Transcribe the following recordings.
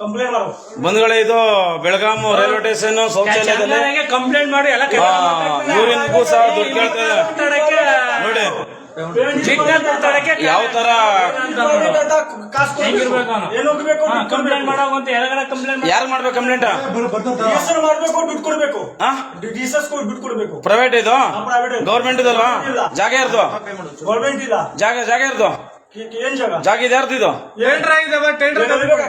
Complaint ಮಾಡು ಬಂಧುಗಳೇ ಇದು ಬೆಳಗಾಂ ರೈಲ್ವೆ ಸ್ಟೇಷನ್ ಶೌಚಾಲಯದಲ್ಲಿ ಕಂಪ್ಲೇಂಟ್ ಮಾಡಿ ಎಲ್ಲ ಸಹ ದುಡ್ಡು ಕೇಳ್ತಾರೆ. ನೋಡಿ. ಯಾವ ತರ ಕಂಪ್ಲೇಂಟ್ ಮಾಡೋ ಅಂತ ಎಲ್ಲ ಕಂಪ್ಲೇಂಟ್ ಯಾರು ಮಾಡ್ಬೇಕು ಕಂಪ್ಲೇಂಟ್ ಮಾಡ್ಬೇಕು ದುಡ್ಡು ಕೊಡ್ಬೇಕು. ದುಡ್ಡು ಕೊಡ್ಬೇಕು. ಪ್ರೈವೇಟ್ ಇದು. ಗೌರ್ಮೆಂಟ್ ಇದಲ್ವಾ? ಜಾಗ ಇರ್ದು ಗೌರ್ಮೆಂಟ್ ಇಲ್ಲ. ಜಾಗ ಜಾಗ ಇರ್ದು ಏನ್ ಜಾಗ ಜಾಗ ಇದು ಯಾರ್ದು ಇದು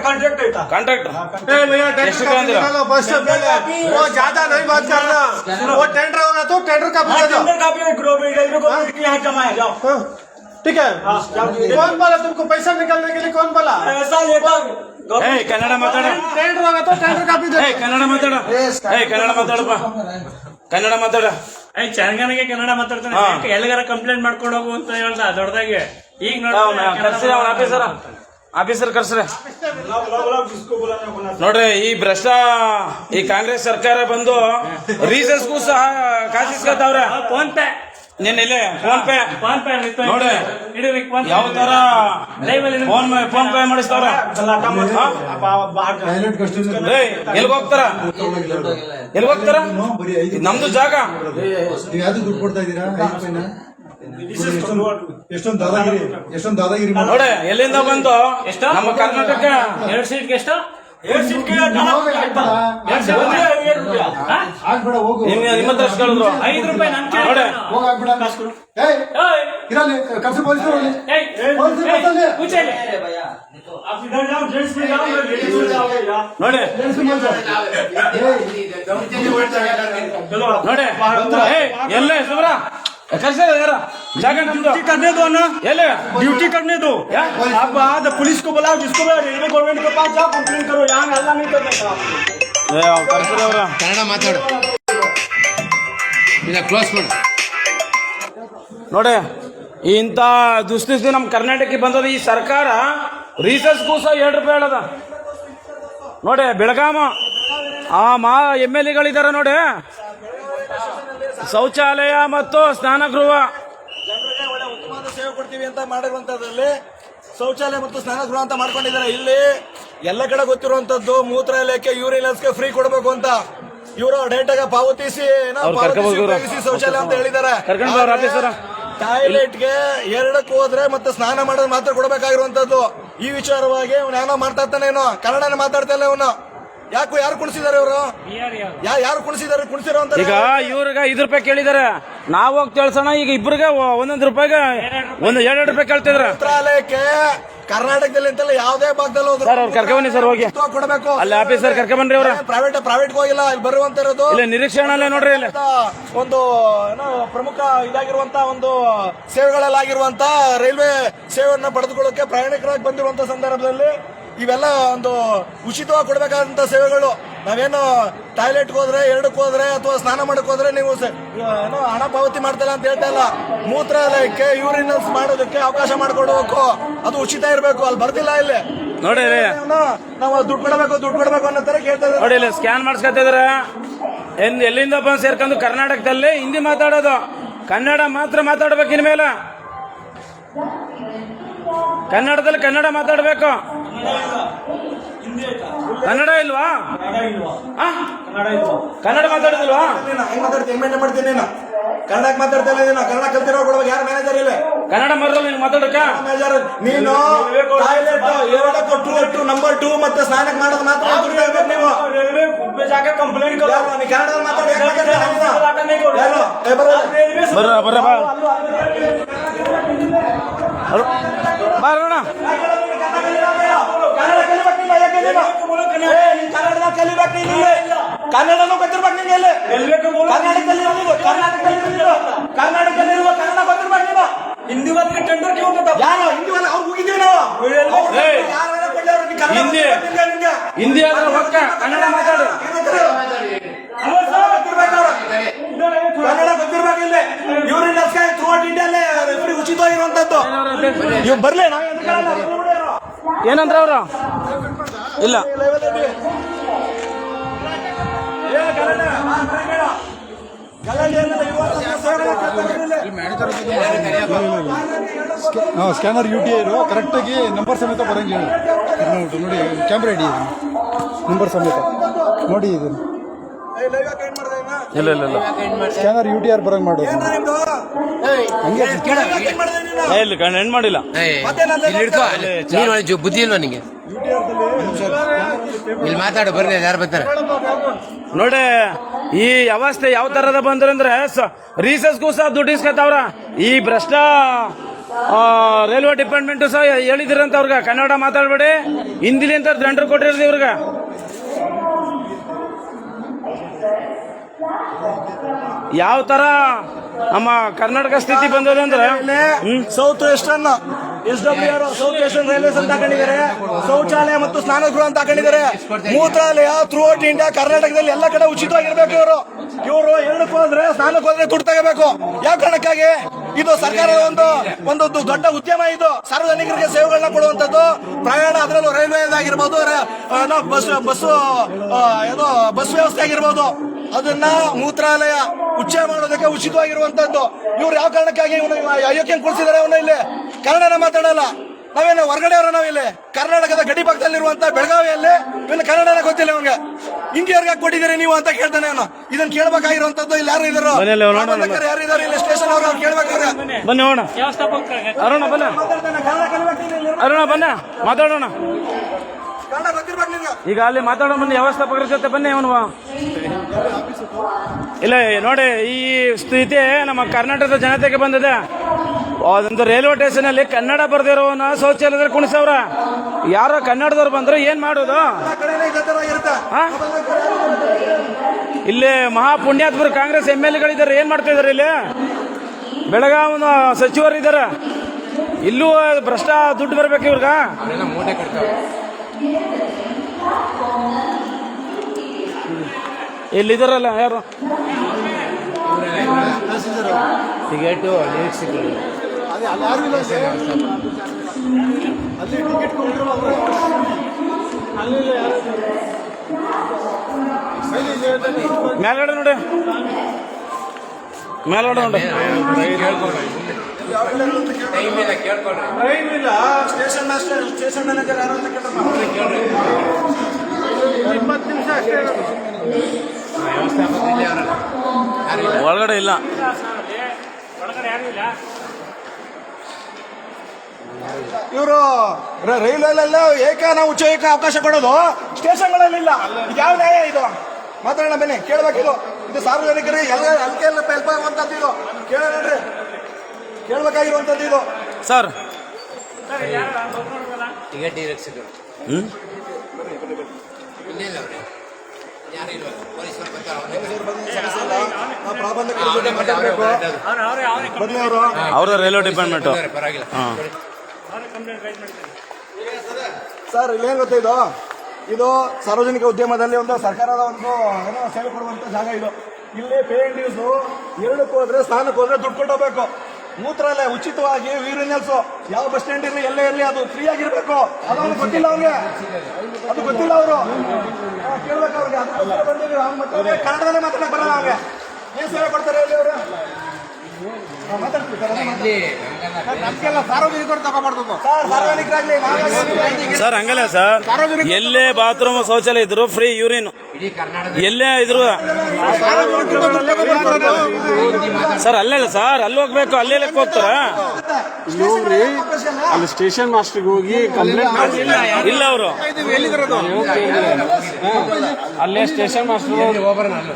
ಕಾಂಟ್ರಾಕ್ಟ್ ಐತಾ ಕಾಂಟ್ರಾಕ್ಟ್ ए भैया टेंडर ಎಷ್ಟು का निकाल निकालो बस से पहले वो ज्यादा नहीं बात करना वो टेंडर होगा तो टेंडर का पूछा जाओ टेंडर कापी है गवर्नमेंट रेलवे गवर्नमेंट के यहाँ जमा है जाओ हाँ, ठीक है हाँ, जाओ कौन बोला तुमको पैसा निकालने के लिए कौन बोला ऐसा लेता ಏಯ್ ಕನ್ನಡ ಮಾತಾಡ टेंडर होगा तो टेंडर का भी दे ಏಯ್ ಕನ್ನಡ ಮಾತಾಡ ಏಯ್ ಕನ್ನಡ ಮಾತಾಡಪ್ಪ ಕನ್ನಡ ಮಾತಾಡ ಐ ಚಂಗನಿಗೆ ಕನ್ನಡ ಮಾತಾಡ್ತಾನೆ ಹಾ. ಯಾಕೆ ಎಲ್ಲಿಗಾರ ಕಂಪ್ಲೇಂಟ್ ಮಾಡ್ಕೊಂಡು ಹೋಗು ಅಂತ ಹೇಳ್ದ ದೊಡ್ಡದಾಗಿ ಈಗ ನೋಡಿ. ಅವನ ಆಫೀಸರ ಆಫೀಸರ್ ಕರ್ಸ್ರ. ನೋಡ್ರಿ ಈ ಭ್ರಷ್ಟ ಈ ಕಾಂಗ್ರೆಸ್ ಸರ್ಕಾರ ಬಂದು ರೀಸಸ್ಗೂ ಸಹ ಕಾಸಿಸ್ಕೊತಾವ್ರ ಫೋನ್ ಪೇ. ನೀನ್ ಇಲ್ಲಿ ಫೋನ್ ಪೇ. ಫೋನ್ ಪೇ ನೋಡ್ರಿ ಯಾವ ತರ ಫೋನ್ ಫೋನ್ ಪೇ ಮಾಡಿಸ್ತಾವ್ರ. ಎಲ್ಲಿ ಹೋಗ್ತಾರ? ಎಲ್ಲಿ ಹೋಗ್ತಾರ? ನಮ್ದು ಜಾಗ. ಯಾವ್ದು ದುಡ್ಡು ಕೊಡ್ತಾ ಇದೀರಾ ಎಷ್ಟೊಂದು ದಾದಾಗಿರಿ ಎಷ್ಟೊಂದು ದಾದಾಗಿರಿ ನೋಡಿ ಎಲ್ಲಿಂದ ಬಂದು? ನಮ್ಮ ಕರ್ನಾಟಕ ಎರಡು ಸೀಟ್ಗೆ ಎಷ್ಟು? ಕೇಳಿದ್ರು. ರೂಪಾಯಿ ನೋಡಿ. ಇರಲಿ ನೋಡಿ. ನೋಡಿ. ಎಲ್ಲೇ ಕರ್ಸ ಯಾರ ಜಾಗ ನಮ್ದು करने दो ना ಎಲ್ಲಿ ड्यूटी करने दो आप आज पुलिस को बुलाओ जिसको बुलाओ रेलवे गवर्नमेंट के पास जाओ कंप्लेन करो यहाँ हल्ला नहीं करने का ಏ, ಅವ್ರ್ ಕರ್ಸ್ರಿ ಅವ್ರ ಕನ್ನಡ ಮಾತಾಡು ಇಲ್ಲ ಕ್ಲೋಸ್ ಮಾಡು ನೋಡಿ ಇಂಥ ದುಸ್ಥಿತಿ ನಮ್ಮ ಕರ್ನಾಟಕಕ್ಕೆ ಬಂದದ ಈ ಸರ್ಕಾರ ರೀಸರ್ಸ್ಗೂ ಸಹ ಎರಡು ರೂಪಾಯಿ ಹೇಳದ ನೋಡಿ ಬೆಳಗಾಮ ಆ ಮಾ ಎಮ್ ಎಲ್ ಎಗಳಿದ್ದಾರೆ ನೋಡಿ ಶೌಚಾಲಯ ಮತ್ತು ಸ್ನಾನಗೃಹ. ಜನರಿಗೆ ಒಳ್ಳೆ ಉತ್ತಮವಾದ ಸೇವೆ ಕೊಡ್ತೀವಿ ಅಂತ ಮಾಡಿರುವಂತದ್ರಲ್ಲಿ ಶೌಚಾಲಯ ಮತ್ತು ಸ್ನಾನಗೃಹ ಅಂತ ಮಾಡ್ಕೊಂಡಿದ್ದಾರೆ. ಇಲ್ಲಿ ಎಲ್ಲ ಕಡೆ ಗೊತ್ತಿರುವಂತದ್ದು ಮೂತ್ರಾಲಯಕ್ಕೆ ಯೂರಿನ್ಸ್ಗೆ ಫ್ರೀ ಕೊಡಬೇಕು ಅಂತ. ಇವರು ಡೈರೆಕ್ಟ್ ಪಾವತಿಸಿ ಏನೋ ಪಾವತಿಸಿ ಉಪಯೋಗಿಸಿ ಶೌಚಾಲಯ ಅಂತ ಹೇಳಿದ್ದಾರೆ. ಟಾಯ್ಲೆಟ್ಗೆ. ಟಾಯ್ಲೆಟ್ಗೆ ಎರಡಕ್ಕೆ ಹೋದ್ರೆ ಮತ್ತೆ ಸ್ನಾನ ಮಾಡೋದು ಮಾತ್ರ ಕೊಡಬೇಕಾಗಿರುವಂತದ್ದು. ಈ ವಿಚಾರವಾಗಿ ಅವ್ನು ಏನೋ ಮಾಡ್ತಾ ಇರ್ತಾನೆ ಏನೋ. ಕನ್ನಡನೇ ಮಾತಾಡ್ತಾ ಇಲ್ಲ ಇವನು. ಯಾಕು ಯಾರು ಕುಣಿಸಿದ್ದಾರೆ ಇವರು? ಯಾರು ಕುಣಿಸಿದ್ದಾರೆ? ಕುಣಿಸಿರೋ ಅಂತ ಈಗ ಇವ್ರಿಗ ಐದು ರೂಪಾಯಿ ಕೇಳಿದಾರೆ. ನಾವ್ ಹೋಗಿ ತಿಳ್ಸೋಣ ಈಗ ಇಬ್ರಿಗೆ ಒಂದೊಂದು ರೂಪಾಯಿಗೆ ಒಂದು ಎರಡೆರಡು ರೂಪಾಯಿ ಕೇಳ್ತಿದ್ರ. ಮಂತ್ರಾಲಯಕ್ಕೆ ಕರ್ನಾಟಕದಲ್ಲಿ ಅಂತಲ್ಲ ಯಾವುದೇ ಭಾಗದಲ್ಲಿ ಹೋದ್ರು ಸರ್ ಅವ್ರು ಸರ್ ಹೋಗಿ. ಕೊಡಬೇಕು. ಅಲ್ಲಿ ಆಫೀಸರ್ ಕರ್ಕೊಂಬನ್ರಿ ಅವ್ರ. ಪ್ರೈವೇಟ್ ಪ್ರೈವೇಟ್ ಹೋಗಿಲ್ಲ ಇಲ್ಲಿ ಬರುವಂತ ಇರೋದು ಇಲ್ಲ ನಿರೀಕ್ಷಣಲ್ಲೇ ನೋಡ್ರಿ ಇಲ್ಲಿ ಒಂದು ಏನೋ ಪ್ರಮುಖ ಇದಾಗಿರುವಂತ ಒಂದು ಸೇವೆಗಳಲ್ಲಾಗಿರುವಂತ ರೈಲ್ವೆ ಸೇವೆಯನ್ನ ಪಡೆದುಕೊಳ್ಳೋಕೆ ಪ್ರಯಾಣಿಕರಾಗಿ ಬಂದಿರುವಂತ ಸಂದರ್ಭದಲ್ಲಿ ಇವೆಲ್ಲ ಒಂದು ಉಚಿತವಾಗಿ ಕೊಡಬೇಕಾದಂತ ಸೇವೆಗಳು. ನಾವೇನು ಟಾಯ್ಲೆಟ್ಗೆ ಹೋದ್ರೆ ಎರಡಕ್ಕೆ ಹೋದ್ರೆ ಅಥವಾ ಸ್ನಾನ ಮಾಡಕ್ ಹೋದ್ರೆ ನೀವು ಏನೋ ಹಣ ಪಾವತಿ ಮಾಡ್ತಲ್ಲ ಅಂತ ಹೇಳ್ತಾ ಇಲ್ಲ. ಮೂತ್ರಾಲಯಕ್ಕೆ ಯೂರಿನಲ್ಸ್ ಮಾಡೋದಕ್ಕೆ ಅವಕಾಶ ಮಾಡ್ಕೊಡ್ಬೇಕು ಅದು ಉಚಿತ ಇರಬೇಕು ಅಲ್ಲಿ ಬರ್ತಿಲ್ಲ ಇಲ್ಲಿ. ನೋಡಿ ನಾವು ದುಡ್ಡು ಕೊಡಬೇಕು ದುಡ್ಡು ಕೊಡಬೇಕು ಅನ್ನೋ ತರ ಕೇಳ್ತಾ ಇದ್ದಾರೆ. ನೋಡಿ ಇಲ್ಲಿ ಸ್ಕ್ಯಾನ್ ಮಾಡಿಸ್ಕೊತಿದ್ರ ಎನ್ ಎಲ್ಲಿಂದ ಬಂದು ಸೇರ್ಕೊಂಡು ಕರ್ನಾಟಕದಲ್ಲಿ ಹಿಂದಿ ಮಾತಾಡೋದು. ಕನ್ನಡ ಮಾತ್ರ ಮಾತಾಡ್ಬೇಕು ಇನ್ಮೇಲೆ. ಕನ್ನಡದಲ್ಲಿ ಕನ್ನಡ ಮಾತಾಡ್ಬೇಕು. ಕನ್ನಡ ಇಲ್ವಾ? ಕನ್ನಡ ಮಾತಾಡೋದಿಲ್ವಾ? ಪೇಮೆಂಟ್ ಮಾಡ್ತೀನಿ ಕನ್ನಡಕ್ಕೆ ಮಾತಾಡ್ತಾ ಇಲ್ಲ ಕನ್ನಡ ಕಲ್ತಿರೋ ಕೊಡುವಾಗ ಯಾರು ಮ್ಯಾನೇಜರ್ ಇಲ್ಲ ಕನ್ನಡ ಮರದಲ್ಲಿ ನೀನು ಮಾತಾಡಕ ಮ್ಯಾನೇಜರ್ ನೀನು ಟಾಯ್ಲೆಟ್ ಏಳು ಕೊಟ್ಟು ಒಟ್ಟು ನಂಬರ್ ಟೂ ಮತ್ತೆ ಸ್ನಾನಕ್ಕೆ ಮಾಡೋದು ಮಾತ್ರ ದುಡ್ಡು ಹೇಳ್ಬೇಕು ನೀವು. ಕಂಪ್ಲೇಂಟ್ ನೀ ಕನ್ನಡ ಮಾತಾಡಿ ಬರ್ರ ಬರ್ರ ಬರೋಣ. ಕನ್ನಡದಾಗ ಕಲಿಬೇಕು ನೀನು ಕನ್ನಡನೂ ಗೊತ್ತಿರ್ಬೇಕು ನಿಂಗೆ ಇಲ್ಲಿ. ಕರ್ನಾಟಕದಲ್ಲಿ ಕರ್ನಾಟಕದಲ್ಲಿ ಕರ್ನಾಟಕದಲ್ಲಿ ಕನ್ನಡ ಗೊತ್ತಿರ್ಬೇಕು ನೀವು. ಹಿಂದಿ ಒಂದು ಟೆಂಡರ್ ಯಾರು? ಹಿಂದಿ ಒಂದು ಅವ್ರು ಹೋಗಿದ್ದೀವಿ ನಾವು. ಹಿಂದಿ. ಹಿಂದಿ ಆದ್ರೆ ಹೊಕ್ಕ. ಕನ್ನಡ ಮಾತಾಡು. ಕನ್ನಡ ಗೊತ್ತಿರ್ಬೇಕು ಇಲ್ಲಿ. ಇವ್ರ ನಮಸ್ಕಾರ ಥ್ರೂ ಔಟ್ ಇಂಡಿಯಲ್ಲೇ ಏನಂದ್ರ ಅವ್ರು ಇಲ್ಲ. ಸ್ಕ್ಯಾನರ್ ಯು ಟಿ ಐ ಕರೆಕ್ಟಾಗಿ ನಂಬರ್ ಸಮೇತ ಬರಂಗಿಲ್ಲ ಹೇಳಿ. ನೋಡಿ ನೋಡಿ ಕ್ಯಾಮ್ರಾ ಹಿಡಿ ನಂಬರ್ ಸಮೇತ. ನೋಡಿ ಇದನ್ನು. ಇಲ್ಲ ಇಲ್ಲ ಇಲ್ಲ. ಸ್ಕ್ಯಾನರ್ ಯು ಟಿ ಆರ್ ಬರಂಗ್ ಮಾಡು? ಹಂಗೆ? ಏ, ಇಲ್ಲ ಕಣ್ ಎಂಡ್ ಮಾಡಿಲ್ಲ. ನಾನು ಬುದ್ಧಿ ಇಲ್ವಾ ನಿಂಗೆ? ಇಲ್ಲಿ ಮಾತಾಡು ಬರ್ರಿ ಯಾರು ಬರ್ತಾರೆ? ನೋಡಿ ಈ ಅವಸ್ಥೆ ಯಾವ ತರದ ಬಂದ್ರಂದ್ರೆ ರೀಸಸ್ಗೂ ಸಹ ದುಡ್ಡು ಇಸ್ಕೊತಾವ್ರ ಈ ಭ್ರಷ್ಟ ಆ, ರೈಲ್ವೆ ಡಿಪಾರ್ಟ್ಮೆಂಟ್ ಸಹ ಹೇಳಿದಿರಂತ ಅವ್ರಿಗೆ. ಕನ್ನಡ ಮಾತಾಡ್ಬೇಡಿ. ಹಿಂದಿಲಿ ಅಂತ ದಂಡ್ರು ಕೊಟ್ಟಿರೋದು ಇವ್ರಿಗೆ. ಯಾವ ತರ ನಮ್ಮ ಕರ್ನಾಟಕ ಸ್ಥಿತಿ ಬಂದಿದೆ ಅಂದ್ರೆ south western S W south western railways ಅಂತ ಹಾಕೊಂಡಿದ್ದಾರೆ. ಶೌಚಾಲಯ ಮತ್ತು ಸ್ನಾನಗೃಹ ಅಂತ ಹಾಕೊಂಡಿದ್ದಾರೆ. ಮೂತ್ರಾಲಯ ಥ್ರೂ ಔಟ್ ಇಂಡಿಯಾ ಕರ್ನಾಟಕದಲ್ಲಿ ಎಲ್ಲ ಕಡೆ ಉಚಿತವಾಗಿರ್ಬೇಕು ಇವರು. ಇವರು ಎರಡಕ್ಕೂ ಹೋದ್ರೆ ಸ್ನಾನಕ್ಕೆ ಹೋದ್ರೆ ದುಡ್ಡು ತಗೋಬೇಕು. ಯಾವ ಕಾರಣಕ್ಕಾಗಿ? ಇದು ಸರ್ಕಾರದ ಒಂದು ಒಂದೊಂದು ದೊಡ್ಡ ಉದ್ಯಮ ಇದು. ಸಾರ್ವಜನಿಕರಿಗೆ ಸೇವೆಗಳನ್ನ ಕೊಡುವಂತದ್ದು ಪ್ರಯಾಣ ಅದರಲ್ಲೂ ರೈಲ್ವೆ ಆಗಿರ್ಬೋದು ಬಸ್ ಬಸ್ ಏನೋ ಬಸ್ ವ್ಯವಸ್ಥೆ ಆಗಿರ್ಬೋದು. ಅದನ್ನ ಮೂತ್ರಾಲಯ ಉಚ್ಚೆ ಮಾಡೋದಕ್ಕೆ ಉಚಿತವಾಗಿರುವಂತದ್ದು. ಇವ್ರು ಯಾವ ಕಾರಣಕ್ಕಾಗಿ ಇವನು ಅಯೋಗ್ಯ ಕೂರಿಸಿದ್ದಾರೆ ಅವನ ಇಲ್ಲಿ? ಕನ್ನಡನ ಮಾತಾಡಲ್ಲ. ನಾವೇನು ಅವರ ನಾವಿಲ್ಲಿ? ಕರ್ನಾಟಕದ ಗಡಿ ಭಾಗದಲ್ಲಿರುವಂತ ಬೆಳಗಾವಿಯಲ್ಲಿ ಇವನು ಕನ್ನಡನ ಗೊತ್ತಿಲ್ಲ ಅವನಿಗೆ. ಹಿಂಗೆ ಕೊಟ್ಟಿದ್ದೀರಿ ನೀವು ಅಂತ ಕೇಳ್ತಾನೆ ಅವನು. ಇದನ್ನ ಕೇಳಬೇಕಾಗಿರುವಂತದ್ದು ಇಲ್ಲಿ ಯಾರು ಇದ್ರು? ಯಾರು ಇದಾರೆ ಇಲ್ಲಿ ಸ್ಟೇಷನ್ ಅವರು ಅವ್ರು ಕೇಳ್ಬೇಕಾದ್ರೆ. ಬನ್ನಿ ಅರುಣ ಬನ್ನ. ಅರುಣ ಬನ್ನ. ಮಾತಾಡೋಣ. ಈಗ ಅಲ್ಲಿ ಮಾತಾಡೋ ಬನ್ನಿ ವ್ಯವಸ್ಥಾಪಕರ ಜೊತೆ ಬನ್ನಿ ಅವನು. ಇಲ್ಲ ನೋಡಿ, ಈ ಸ್ಥಿತಿ ನಮ್ಮ ಕರ್ನಾಟಕದ ಜನತೆಗೆ ಬಂದಿದೆ. ಅದೊಂದು ರೈಲ್ವೆ ಸ್ಟೇಷನ್ ಅಲ್ಲಿ ಕನ್ನಡ ಬರ್ದಿರೋನ ಶೌಚಾಲಯದಲ್ಲಿ ಕುಣಿಸವ್ರ. ಯಾರೋ ಕನ್ನಡದವ್ರು ಬಂದ್ರೆ, ಏನ್ ಮಾಡೋದು? ಇಲ್ಲಿ ಮಹಾಪುಣ್ಯಾತ್ಮರು ಕಾಂಗ್ರೆಸ್ ಎಂ ಎಲ್ ಎಗಳಿದ್ದಾರೆ ಏನ್ ಮಾಡ್ತಾ ಇದಾರೆ ಇಲ್ಲಿ? ಬೆಳಗಾವಿನ ಸಚಿವರು ಇದ್ದಾರೆ. ಇಲ್ಲೂ ಭ್ರಷ್ಟ ದುಡ್ಡು ಬರ್ಬೇಕು ಇವ್ರಿಗ? ಇಲ್ಲ. ಯಾರು ಟಿಕೆಟ್. ಮೇಲ್ಗಡೆ ನೋಡಿ. ಮೇಲ್ಗಡೆ ನೋಡಿ. ಟ್ರೈನ್ ಇಲ್ಲ. ಸ್ಟೇಷನ್ ಮಾಸ್ಟರ್ ಸ್ಟೇಷನ್ ಮ್ಯಾನೇಜರ್ ಯಾರು ಅಂತ ಇಪ್ಪತ್ತು ನಿಮಿಷ ಅಷ್ಟೇ ಒಳಗಡೆ ಇಲ್ಲ. ಇವರು ರೈಲ್ವೆಲ್ಲ ಏಕ ನಾವು ಉಚ್ಚ ಏಕ ಅವಕಾಶ ಕೊಡೋದು ಸ್ಟೇಷನ್ಗಳಲ್ಲಿ ಇಲ್ಲ ಇದು ಯಾವ ನ್ಯಾಯ ಇದು? ಮಾತಾಡೋಣ ಬನ್ನಿ ಕೇಳಬೇಕಿದು ಇದು. ಸಾರ್ವಜನಿಕರಿಗೆ ಎಲ್ಲ ಅಲ್ಕೆ ಎಲ್ಲ ಹೆಲ್ಪ್ ಆಗುವಂತದ್ದು ಇದು. ಕೇಳೋಣ ಕೇಳ್ಬೇಕಾಗಿರುವಂತದ್ದು ಇದು. ಸರ್. ಟಿಕೆಟ್ ನಿರೀಕ್ಷಕರು ಹ್ಮ್ ಇಲ್ಲೇ ಇಲ್ಲ ಅವ್ರೆ ಯಾರು ಇಲ್ವಲ್ಲ ಪೊಲೀಸರು ಬರ್ತಾರೆ ಅವ್ರನ್ನೇ ನಾವು ಪ್ರಾಬಂಧಕರ ಜೊತೆ ಮಾತಾಡ್ಬೇಕು ಅವ್ರು ಅವರೇ ಅವರೇ ಬನ್ನಿ ಅವರು ಅವ್ರ ರೈಲ್ವೆ ಡಿಪಾರ್ಟ್ಮೆಂಟ್ ಬರ್ತಾರೆ, ಪರವಾಗಿಲ್ಲ. ಹಾ. ಅವರೇ ಕಂಪ್ಲೇಂಟ್ ರೈಸ್ ಮಾಡ್ತಾರೆ ಸರ್ ಇಲ್ಲೇನ್ ಗೊತ್ತಾ ಇದು? ಇದು ಸಾರ್ವಜನಿಕ ಉದ್ಯಮದಲ್ಲಿ ಒಂದು ಸರ್ಕಾರದ ಒಂದು ಏನೋ ಸೇವೆ ಕೊಡುವಂತ ಜಾಗ ಇದು. ಇಲ್ಲಿ ಪೇ ಅಂಡ್ ಯೂಸ್ ಎರಡಕ್ಕೆ ಹೋದ್ರೆ ಸ್ಥಾನಕ್ಕೆ ಹೋದ್ರೆ ದುಡ್ಡು ಕೊಟ್ಟೋಗ್ಬೇಕು. ಮೂತ್ರಾಲಯ ಉಚಿತವಾಗಿ ವೀರನ್ಯಲ್ಸು ಯಾವ ಬಸ್ ಸ್ಟ್ಯಾಂಡ್ ಇರಲಿ ಎಲ್ಲೇ ಇರಲಿ ಅದು ಫ್ರೀ ಆಗಿರ್ಬೇಕು. ಅದು ಅವ್ನಿಗೆ ಗೊತ್ತಿಲ್ಲ ಅವ್ರಿಗೆ. ಅದು ಗೊತ್ತಿಲ್ಲ ಅವರು. ಕೇಳ್ಬೇಕು ಅವ್ರಿಗೆ. ಅದು ಮತ್ತೆ ಅವ್ನಿಗೆ ಕನ್ನಡದಲ್ಲೇ ಮಾತಾಡಕ್ ಬರಲ್ಲ ಅವ್ರಿಗೆ. ಏನ್ ಸೇವೆ ಕೊಡ್ತಾರೆ ಇಲ್ಲಿ ಅವರು? ಸರ್ ಹಂಗಲ್ಲ ಸರ್. ಎಲ್ಲೇ ಬಾತ್ರೂಮ್ ಶೌಚಾಲಯ ಇದ್ರು ಫ್ರೀ ಯೂರಿನ್ ಎಲ್ಲೇ ಇದ್ರು ಸರ್ ಅಲ್ಲೇ ಸರ್ ಅಲ್ಲಿ ಹೋಗ್ಬೇಕು ಅಲ್ಲೇ ಲೆಕ್ಕ ಹೋಗ್ತಾರ? ನೋಡ್ರಿ ಅಲ್ಲಿ ಸ್ಟೇಷನ್ ಮಾಸ್ಟರ್ಗೆ ಹೋಗಿ ಕಂಪ್ಲೇಂಟ್ ಇಲ್ಲ ಅವರು. ಅಲ್ಲೇ ಸ್ಟೇಷನ್ ಮಾಸ್ಟರ್. ಹೋಗ್ಬರೋಣ ಅಲ್ಲೂ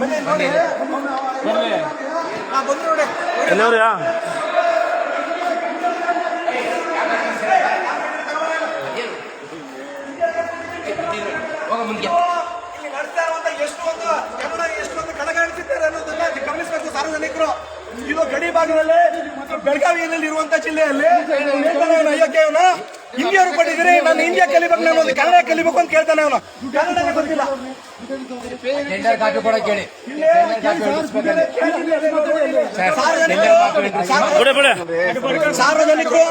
ಬನ್ನಿ ನೋಡಿ ಹಾ, ಬಂದ್ರು ನೋಡಿ ಎಲ್ಲವ್ರಿಯಾ ಹೋಗ ಮುಂದೆ ಇಲ್ಲಿ ನಡೆಸ್ತಾ ಇರುವಂತ ಎಷ್ಟು ಒಂದು ಕನ್ನಡ ಎಷ್ಟು ಒಂದು ಕಡೆಗಣಿಸಿದ್ದಾರೆ ಅನ್ನೋದನ್ನ ಸಾರ್ವಜನಿಕರು ಇದು ಗಡಿ ಭಾಗದಲ್ಲಿ ಬೆಳಗಾವಿಯಲ್ಲಿ ಇರುವಂತ ಜಿಲ್ಲೆಯಲ್ಲಿ ಅಯ್ಯಕ್ಕೆ ಅವನು. ಹಿಂದಿಯವರು ಕೊಟ್ಟಿದ್ದೀರಿ ನಾನು ಇಂಡಿಯಾ ಕಲಿಬೇಕು ನಾನು ಒಂದು ಕನ್ನಡ ಕಲಿಬೇಕು ಅಂತ ಕೇಳ್ತಾನೆ ಅವನು. ಗೊತ್ತಿಲ್ಲ. ಸಾರ್ವಜನಿಕರು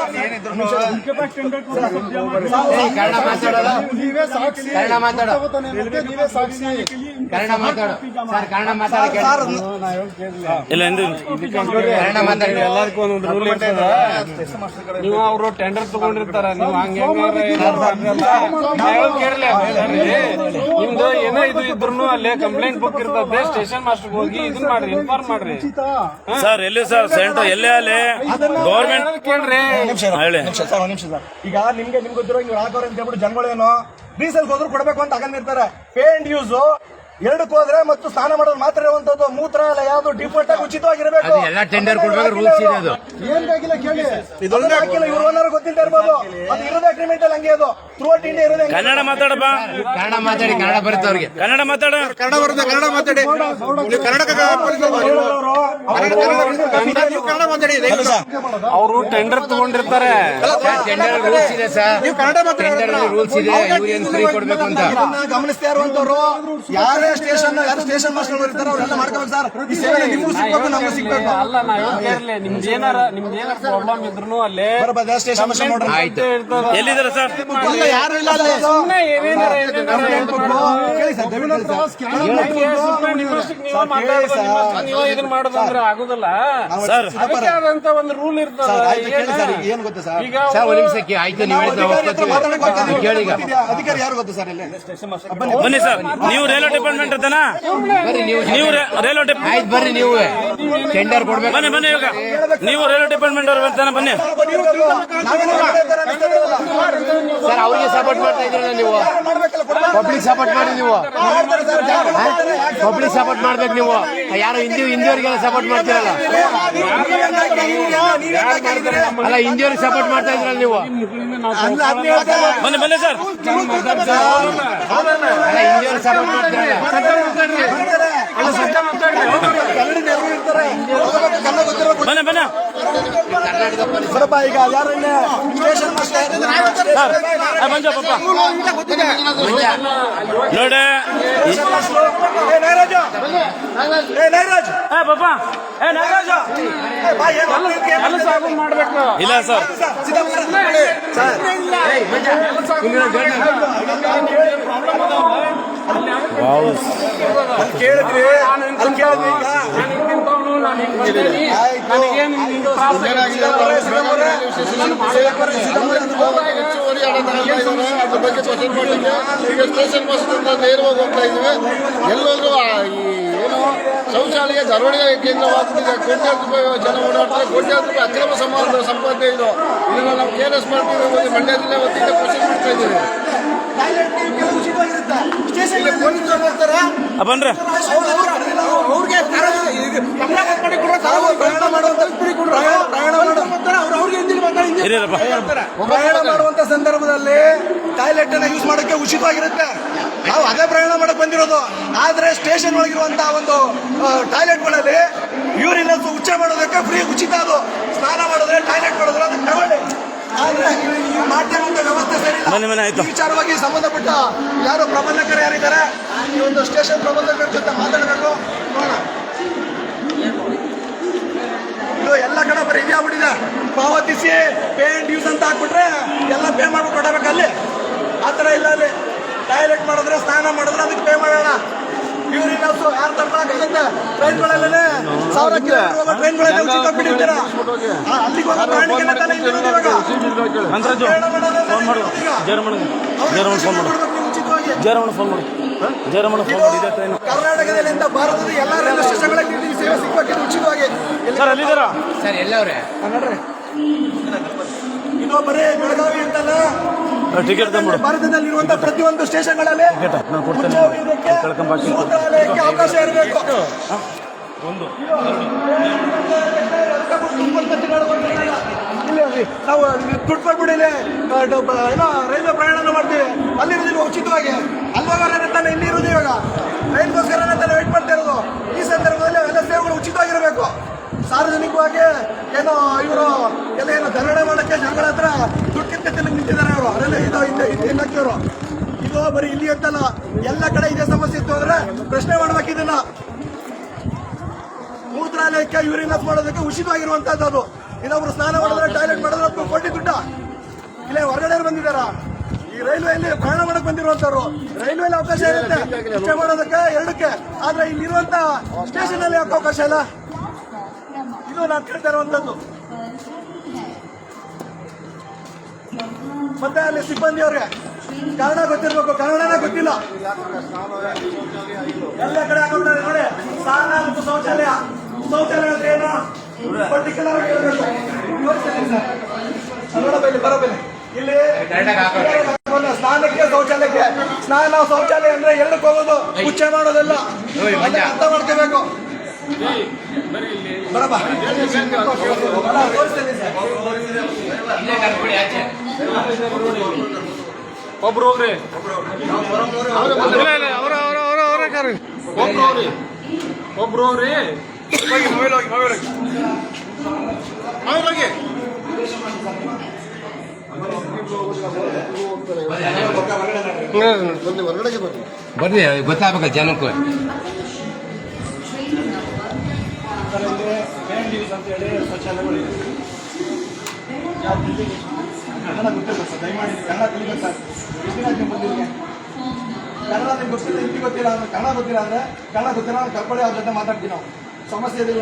ನೀವೇ ಸಾಕ್ಷಿ. ಕನ್ನಡ ಮಾತಾಡೋ. ತಗೋತಾನೆ ಮತ್ತೆ ನೀವೇ ಸಾಕ್ಷಿ. ಕನ್ನಡ ಮಾತಾಡು. ಸರ್ ಕನ್ನಡ ಮಾತಾಡಿ ಕೇಳಿ. ಇಲ್ಲ ಎಂದು ಕನ್ನಡ ಮಾತಾಡಿ. ಎಲ್ಲದಕ್ಕೂ ಒಂದೊಂದು ರೂಲ್ ಇರ್ತದೆ. ನೀವು ಅವರು ಟೆಂಡರ್ ತಗೊಂಡಿರ್ತಾರ. ನೀವು ಹಂಗೆ ಕೇಳಲಿ ನಿಮ್ದು ಏನೋ ಇದು ಇದ್ರು ಅಲ್ಲೇ ಕಂಪ್ಲೇಂಟ್ ಬುಕ್ ಇರ್ತದೆ. ಸ್ಟೇಷನ್ ಮಾಸ್ಟರ್ ಹೋಗಿ ಇದನ್ನ ಮಾಡ್ರಿ ಇನ್ಫಾರ್ಮ್ ಮಾಡ್ರಿ. ಸರ್ ಎಲ್ಲಿ ಸರ್ ಸೆಂಟರ್ ಎಲ್ಲೇ ಅಲ್ಲಿ? ಗೌರ್ಮೆಂಟ್ ಕೇಳ್ರಿ. ನಿಮಿಷ ಹೇಳಿ. ನಿಮಿಷ ಸರ್ ಒಂದ್ ನಿಮಿಷ ಸರ್ ಈಗ ನಿಮ್ಗೆ ನಿಮ್ಗೆ ಗೊತ್ತಿರೋ ಹಾಕೋರು ಅಂತ ಹೇಳ್ಬಿಟ್ಟು ಜನಗಳೇನು ಡೀಸೆಲ್ ಹೋದ್ರು ಕೊಡಬೇಕು ಅಂತ ಹಾಕೊಂಡಿರ್ತಾರೆ ಪೇ ಅಂಡ್ ಯೂಸ್ ಎರಡಕ್ಕೆ ಹೋದ್ರೆ ಮತ್ತು ಸ್ನಾನ ಮಾಡೋದು ಮಾತ್ರ ಇರುವಂತದ್ದು ಮೂತ್ರ ಅಲ್ಲ ಯಾವ್ದು ಡಿಫಾಲ್ಟ್ ಆಗಿ ಉಚಿತವಾಗಿರಬೇಕು. ಅದು ಎಲ್ಲ ಟೆಂಡರ್ ಕೊಡ್ಬೇಕು ರೂಲ್ಸ್ ಇದೆ ಅದು. ಏನ್ ಬೇಕಿಲ್ಲ ಕೇಳಿ. ಇದೊಂದೇ ಹಾಕಿಲ್ಲ ಇವ್ರು ಓನರ್ ಗೊತ್ತಿಲ್ಲ ಇರ್ಬೋದು. ಅದು ಇರೋದೇ ಅಗ್ರಿಮೆಂಟ್ ಅಲ್ಲಿ ಹಂಗೆ ಅದು. ಥ್ರೂ ಔಟ್ ಇಂಡಿಯಾ ಇರೋದೇ ಕನ್ನಡ ಮಾತಾಡಪ್ಪ. ಕನ್ನಡ ಮಾತಾಡಿ ಕನ್ನಡ ಬರುತ್ತೆ ಅವ್ರಿಗೆ. ಕನ್ನಡ ಮಾತಾಡು. ಕನ್ನಡ ಬರುತ್ತೆ ಕನ್ನಡ ಮಾತಾಡಿ. ನೀವು ಕರ್ನಾಟಕ ಪೊಲೀಸ್ ಅವ್ರು- ಕನ್ನಡ ಮಾತಾಡಿ. ಅವರು ಟೆಂಡರ್ ತಗೊಂಡಿರ್ತಾರೆ. ಟೆಂಡರ್ ರೂಲ್ಸ್ ಇದೆ ಸರ್. ನೀವು ಕನ್ನಡ ಮಾತಾಡಿ ಟೆಂಡರ್ ರೂಲ್ಸ್ ಇದೆ. ಇವ್ರು ಏನ್ ಫ್ರೀ ಕೊಡ್ಬೇಕು ಅಂತ. ಗಮನಿಸ್ತಾ ಇರುವಂತವ್ರು ಯಾರೇ ಸ್ಟೇಷನ್ ಯಾರು ಸ್ಟೇಷನ್ ಮಾಸ್ಟರ್ ಇರ್ತಾರೋ ಅವರೆಲ್ಲ ಮಾಡ್ಕೋಬೇಕು ಸರ್ ಈ ಸೇವೆ ನಿಮಗೂ ಸಿಗ್ಬೇಕು ನಮಗೂ ಸಿಗ್ಬೇಕು. ಅಲ್ಲ ನಾವ್ ಕೇರ್ಲಿ ನಿಮ್ದು ಏನಾರ ನಿಮ್ದು ಏನಾರ ಪ್ರಾಬ್ಲಮ್ ಇದ್ರು ಅಲ್ಲೇ ಬರಬಹುದು ಸ್ಟೇಷನ್ ಮಾಸ್ಟರ್ ನೋಡ್ರಿ ಆಯ್ತು ಎಲ್ಲಿದ್ದಾರೆ ಸರ್ ಇಲ್ಲ, ಯಾರು ಇಲ್ಲ ಅಲ್ಲಿ. ಸುಮ್ಮನೆ ಏನೇನಾರ ಕಂಪ್ಲೇಂಟ್ ಕೊಟ್ಟು ಕೇಳಿ ಸರ್ ದಯವಿಟ್ಟು ನೀವೇ ಇದನ್ನ ಮಾಡೋದಂದ್ರೆ ಆಗುದಿಲ್ಲ. ಸರ್ ಅದಕ್ಕೆ ಆದಂತ ಒಂದು ರೂಲ್ ಇರ್ತದೆ. ಸರ್, ಆಯ್ತು ಕೇಳಿ ಸರ್ ಈಗ ಏನ? ಗೊತ್ತಾ ಸರ್ ಈಗ ಸರ್ ಒಂದು ನಿಮಿಷಕ್ಕೆ ಆಯ್ತು ನೀವು ಒಪ್ಕೊತೀವಿ ಕೇಳಿ ಈಗ. ಅಧಿಕಾರಿ ಯಾರು ಗೊತ್ತು ಸರ್ ಇಲ್ಲಿ? ಬನ್ನಿ. ಸರ್ ನೀವು ರೈಲ್ವೆ ಡಿಪಾರ್ಟ್ಮೆಂಟ್ ಇರ್ತಾನ ಅಂತನಾ ನೀವು ರೈಲ್ವೆ ಆಯ್ತು ಬರ್ರಿ ನೀವು. ಟೆಂಡರ್ ಕೊಡ್ಬೇಕು. ಬನ್ನಿ ಬನ್ನಿ ಇವಾಗ ನೀವು ರೈಲ್ವೆ ಡಿಪಾರ್ಟ್ಮೆಂಟ್ ಅವ್ರು ಬರ್ತಾನೆ ಬನ್ನಿ. ಸರ್ ಅವ್ರಿಗೆ ಸಪೋರ್ಟ್ ಮಾಡ್ತಾ ಇದ್ರಲ್ಲ ನೀವು. ಪಬ್ಲಿಕ್ ಸಪೋರ್ಟ್ ಮಾಡಿ ನೀವು. ಪಬ್ಲಿಕ್ ಸಪೋರ್ಟ್ ಮಾಡ್ಬೇಕು ನೀವು. ಯಾರು ಹಿಂದಿ ಹಿಂದಿಯವರಿಗೆಲ್ಲ ಸಪೋರ್ಟ್ ಮಾಡ್ತೀರಲ್ಲ? ಅಲ್ಲ ಹಿಂದಿಯವ್ರಿಗೆ ಸಪೋರ್ಟ್ ಮಾಡ್ತಾ ಇದ್ರಲ್ಲ ನೀವು. ಬನ್ನಿ ಬನ್ನಿ ಸರ್. ಅಲ್ಲ ಹಿಂದಿಯವ್ರಿಗೆ ಸಪೋರ್ಟ್ ಮಾಡ್ತೀರಲ್ಲ. ನೋಡಿ ನಾಗರಾಜು. ಏ, ಪಾಪ ಏ ನಾಗರಾಜ ಮಾಡ್ಬೇಕು ಇಲ್ಲ ಸರ್ ಸರ್, ನೇರವಾಗಿ ಹೋಗ್ತಾ ಇದ್ದೀವಿ ಎಲ್ಲೋದ್ರೂ ಈ ಏನು ಶೌಚಾಲಯ ಧಾರವಾಡ ಕೇಂದ್ರವಾಗ್ತಿದೆ ಕೋಟ್ಯಾಂತರ ರೂಪಾಯಿ ಜನ ಓಡಾಡ್ತಾರೆ ಕೋಟ್ಯಾಂತರ ರೂಪಾಯಿ ಅಕ್ರಮ ಸಂಬಂಧ ಸಂಪಾದನೆ ಇದು ಇದನ್ನು ನಾವು ಕೆ ಎಸ್ ಮಾಡ್ತೀವಿ ಮಂಡ್ಯ ಜಿಲ್ಲೆ ವತಿಯಿಂದ ಕ್ವಶನ್ ಮಾಡ್ತಾ ಇದ್ದೀವಿ ಟಾಯ್ಲೆಟ್ ನೀರು ಉಚಿತವಾಗಿರುತ್ತೆ. ಸ್ಟೇಷನ್ಗೆ ಪೊಲೀಸರು ಬರ್ತಾರೆ. ಆ, ಬನ್ರಿ. ಅವ್ರು- ಅವ್ರು- ಅವ್ರಿಗೆ. ಪ್ರಯಾಣ ಮಾಡುವಂತ ಪ್ರಯಾಣ ಮಾಡುವಂತ ಸಂದರ್ಭದಲ್ಲಿ ಟಾಯ್ಲೆಟ್ ಅನ್ನ ಯೂಸ್ ಮಾಡಕ್ಕೆ ಉಚಿತವಾಗಿರುತ್ತೆ. ನಾವು ಅದೇ ಪ್ರಯಾಣ ಮಾಡಕ್ ಬಂದಿರೋದು. ಆದ್ರೆ ಸ್ಟೇಷನ್ ಒಳಗಿರುವಂತ ಒಂದು ಟಾಯ್ಲೆಟ್ಗಳಲ್ಲಿ ಯೂರಿನ್ ಉಚ್ಚ ಮಾಡೋದಕ್ಕೆ ಫ್ರೀ ಉಚಿತ ಅದು. ಸ್ನಾನ ಮಾಡಿದ್ರೆ ಟಾಯ್ಲೆಟ್ ಮಾಡಿದ್ರೆ ಅದಕ್ಕೆ ತಗೊಳ್ಳಿ. ಬನ್ನಿ, ಬನ್ನಿ, ಆಯ್ತು. ವಿಚಾರವಾಗಿ ಸಂಬಂಧಪಟ್ಟ ಯಾರು ಪ್ರಬಂಧಕರು ಯಾರಿದ್ದಾರೆ? ಈ ಒಂದು ಸ್ಟೇಷನ್ ಪ್ರಬಂಧಕರ ಜೊತೆ ಮಾತಾಡಬೇಕು. ನೋಡೋಣ. ಇದು ಎಲ್ಲ ಕಡೆ ಬರೀ ಇದೇ ಆಗ್ಬಿಟ್ಟಿದೆ. ಪಾವತಿಸಿ ಪೇ ಅಂಡ್ ಯೂಸ್ ಅಂತ ಹಾಕ್ಬಿಟ್ರೆ ಎಲ್ಲ ಪೇ ಮಾಡ್ಬಿಟ್ಟು ಕೊಡಬೇಕು ಅಲ್ಲಿ. ಆ ಥರ ಇಲ್ಲ ಅಲ್ಲಿ. ಟಾಯ್ಲೆಟ್ ಮಾಡಿದ್ರೆ ಸ್ನಾನ ಮಾಡಿದ್ರೆ ಅದಕ್ಕೆ ಪೇ ಮಾಡೋಣ. ಯಾರು ಟ್ರೈನ್ಗಳಲ್ಲೇ ಸಾವಿರ ಕಿಲೋಮೀಟರ್ ಹೋಗೋ ಉಚಿತ ಅಲ್ಲಿಗೆ ಹೋಗೋ ಪ್ರಾಣಿಗೆಲ್ಲ ತಾನೇ ಇಲ್ಲಿರೋದು ಇವಾಗ. ಮಂತ್ರಾಜು ಫೋನ್ ಮಾಡು. ಜಯರಮಣ ಫೋನ್ ಮಾಡು. ನೀವು ಜಯರಮಣ ಫೋನ್ ಮಾಡು. ಜಯರಮಣ ಫೋನ್ ಮಾಡಿ ಇದೆ ಟ್ರೈನ್ ಕರ್ನಾಟಕದಲ್ಲಿ ಅಂತ ಭಾರತದ ಎಲ್ಲ ರೈಲ್ವೆ ಸ್ಟೇಷನ್ಗಳಲ್ಲಿ ಸೇವೆ ಸಿಗಬೇಕಿದೆ ಉಚಿತವಾಗಿ ಸರ್ ಅಲ್ಲಿದ್ದಾರಾ ಸರ್ ಎಲ್ಲವ್ರೆ. ನೋಡ್ರಿ ಇದು ಬರೀ ಬೆಳಗಾವಿ ಅಂತಲ್ಲ. ಟಿಕೆಟ್ ತಂದ್ಬಿಡು ಭಾರತದಲ್ಲಿರುವಂತ ಪ್ರತಿಯೊಂದು ಸ್ಟೇಷನ್ಗಳಲ್ಲಿ ನಾನು ಕೊಡ್ತೇನೆ ಕಳ್ಕೊಂಬಾಕಿ ಅವಕಾಶ ಇರಬೇಕು. ನಾವು ದುಡ್ಡು ಕೊಟ್ಬಿಡಿ ಏನೋ ರೈಲ್ವೆ ಪ್ರಯಾಣ ಮಾಡ್ತೀವಿ. ಅಲ್ಲಿರೋದಿಲ್ಲ ಉಚಿತವಾಗಿ. ಅಲ್ಲಿ ಹೋಗೋರೇನೆ ತಾನೆ ಇಲ್ಲಿ ಇರೋದು ಇವಾಗ. ರೈಲ್ಗೋಸ್ಕರನೇ ತಾನೆ ವೇಟ್ ಮಾಡ್ತಾ ಇರೋದು. ಈ ಸಂದರ್ಭದಲ್ಲಿ ಎಲ್ಲ ಸೇವೆಗಳು ಉಚಿತವಾಗಿರಬೇಕು. ಸಾರ್ವಜನಿಕವಾಗಿ ಏನೋ ಇವರು ಎಲ್ಲ ಏನೋ ಧರಣೆ ಮಾಡಕ್ಕೆ ಜನಗಳ ಹತ್ರ ದುಡ್ಡು ನಿಂತಿದ್ದಾರೆ ಅವರು ಅದೆಲ್ಲ ಇದು ಇದು ಹಿಂದಕ್ಕಿವರು ಇದು ಬರೀ ಇಲ್ಲಿ ಅಂತಲ್ಲ, ಎಲ್ಲ ಕಡೆ ಇದೇ ಸಮಸ್ಯೆ ಇತ್ತು ಅಂದ್ರೆ ಪ್ರಶ್ನೆ ಮಾಡ್ಬೇಕಿದನ್ನ ಮೂತ್ರಾಲಯಕ್ಕೆ, ಯೂರಿನ್ ಮಾಡೋದಕ್ಕೆ ಉಚಿತವಾಗಿರುವಂತಹದ್ದು ಅದು. ಇನ್ನೊಬ್ರು ಸ್ನಾನ ಮಾಡಿದ್ರೆ ಟಾಯ್ಲೆಟ್ ಮಾಡಿದ್ರೆ ಕೊಟ್ಟಿ ದುಡ್ಡ. ಇಲ್ಲೇ ಹೊರಗಡೆ ಬಂದಿದ್ದಾರ? ಈ ರೈಲ್ವೆಯಲ್ಲಿ ಪ್ರಯಾಣ ಮಾಡಕ್ ಬಂದಿರುವಂತವ್ರು. ರೈಲ್ವೆಲಿ ಅವಕಾಶ ಇರುತ್ತೆ. ಮಾಡೋದಕ್ಕೆ ಎರಡಕ್ಕೆ. ಆದ್ರೆ ಇಲ್ಲಿರುವಂತ ಸ್ಟೇಷನ್ ಅಲ್ಲಿ ಯಾಕೆ ಅವಕಾಶ ಇಲ್ಲ. ಇದು ನಾನು ಕೇಳ್ತಾ ಇರುವಂತದ್ದು ಮತ್ತೆ ಅಲ್ಲಿ ಸಿಬ್ಬಂದಿ ಅವ್ರಿಗೆ ಕನ್ನಡ ಗೊತ್ತಿರ್ಬೇಕು ಕನ್ನಡನೇ ಗೊತ್ತಿಲ್ಲ. ಎಲ್ಲ ಕಡೆ ಹಾಕೊಂಡ್ರೆ ನೋಡಿ ಸ್ನಾನ ಮತ್ತು ಶೌಚಾಲಯ. ಶೌಚಾಲಯ ಅಂದ್ರೆ ಏನ? ಪರ್ಟಿಕ್ಯುಲರ್. ಅಲ್ಲಿ ನೋಡಪ್ಪ ಇಲ್ಲಿ ಸ್ನಾನಕ್ಕೆ, ಶೌಚಾಲಯಕ್ಕೆ. ಸ್ನಾನ, ಶೌಚಾಲಯ ಅಂದ್ರೆ ಎಲ್ಲಕ್ಕೆ ಹೋಗೋದು ಮುಚ್ಚೆ ಮಾಡೋದಲ್ಲ. ಅರ್ಥ ಮಾಡ್ಕೋಬೇಕು ಒಬ್ರು ಹೋಗ್ರಿ. ಇಲ್ಲ ಇಲ್ಲ ಅವ್ರ ಅವ್ರ ಅವ್ರ ಅವ್ರ ಕರಿ. ಒಬ್ರು ಹೋಗ್ರಿ. ಒಬ್ರು ಹೋಗ್ರಿ. ಹೋಗಿ ಮೊಬೈಲ್ ಹೋಗಿ ಮೊಬೈಲ್ ಹೋಗಿ. ಬನ್ನಿ ಹೊರಗಡೆಗೆ ಬನ್ನಿ ಬರ್ರಿ ಗೊತ್ತಾಗಬೇಕ ಜನಕ್ಕೂ? ಕನ್ನಡ ಗೊತ್ತಿಲ್ಲ ಸರ್, ದಯಮಾಡಿ ಕನ್ನಡ ಕಲಿಬೇಕು ಸರ್. ಎಷ್ಟು ದಿನ? ಕನ್ನಡ ನಿಮ್ಗೆ ಗೊತ್ತಿಲ್ಲ, ಹಿಂದಿ ಗೊತ್ತಿಲ್ಲ ಅಂದ್ರೆ ಕನ್ನಡ ಗೊತ್ತಿಲ್ಲ ಅಂದ್ರೆ ಕನ್ನಡ ಗೊತ್ತಿಲ್ಲ ಕರ್ಕೊಳ್ಳಿ ಅವ್ರ ಜೊತೆ ಮಾತಾಡ್ತೀವಿ ನಾವು. ಸಮಸ್ಯೆ ಇದೆ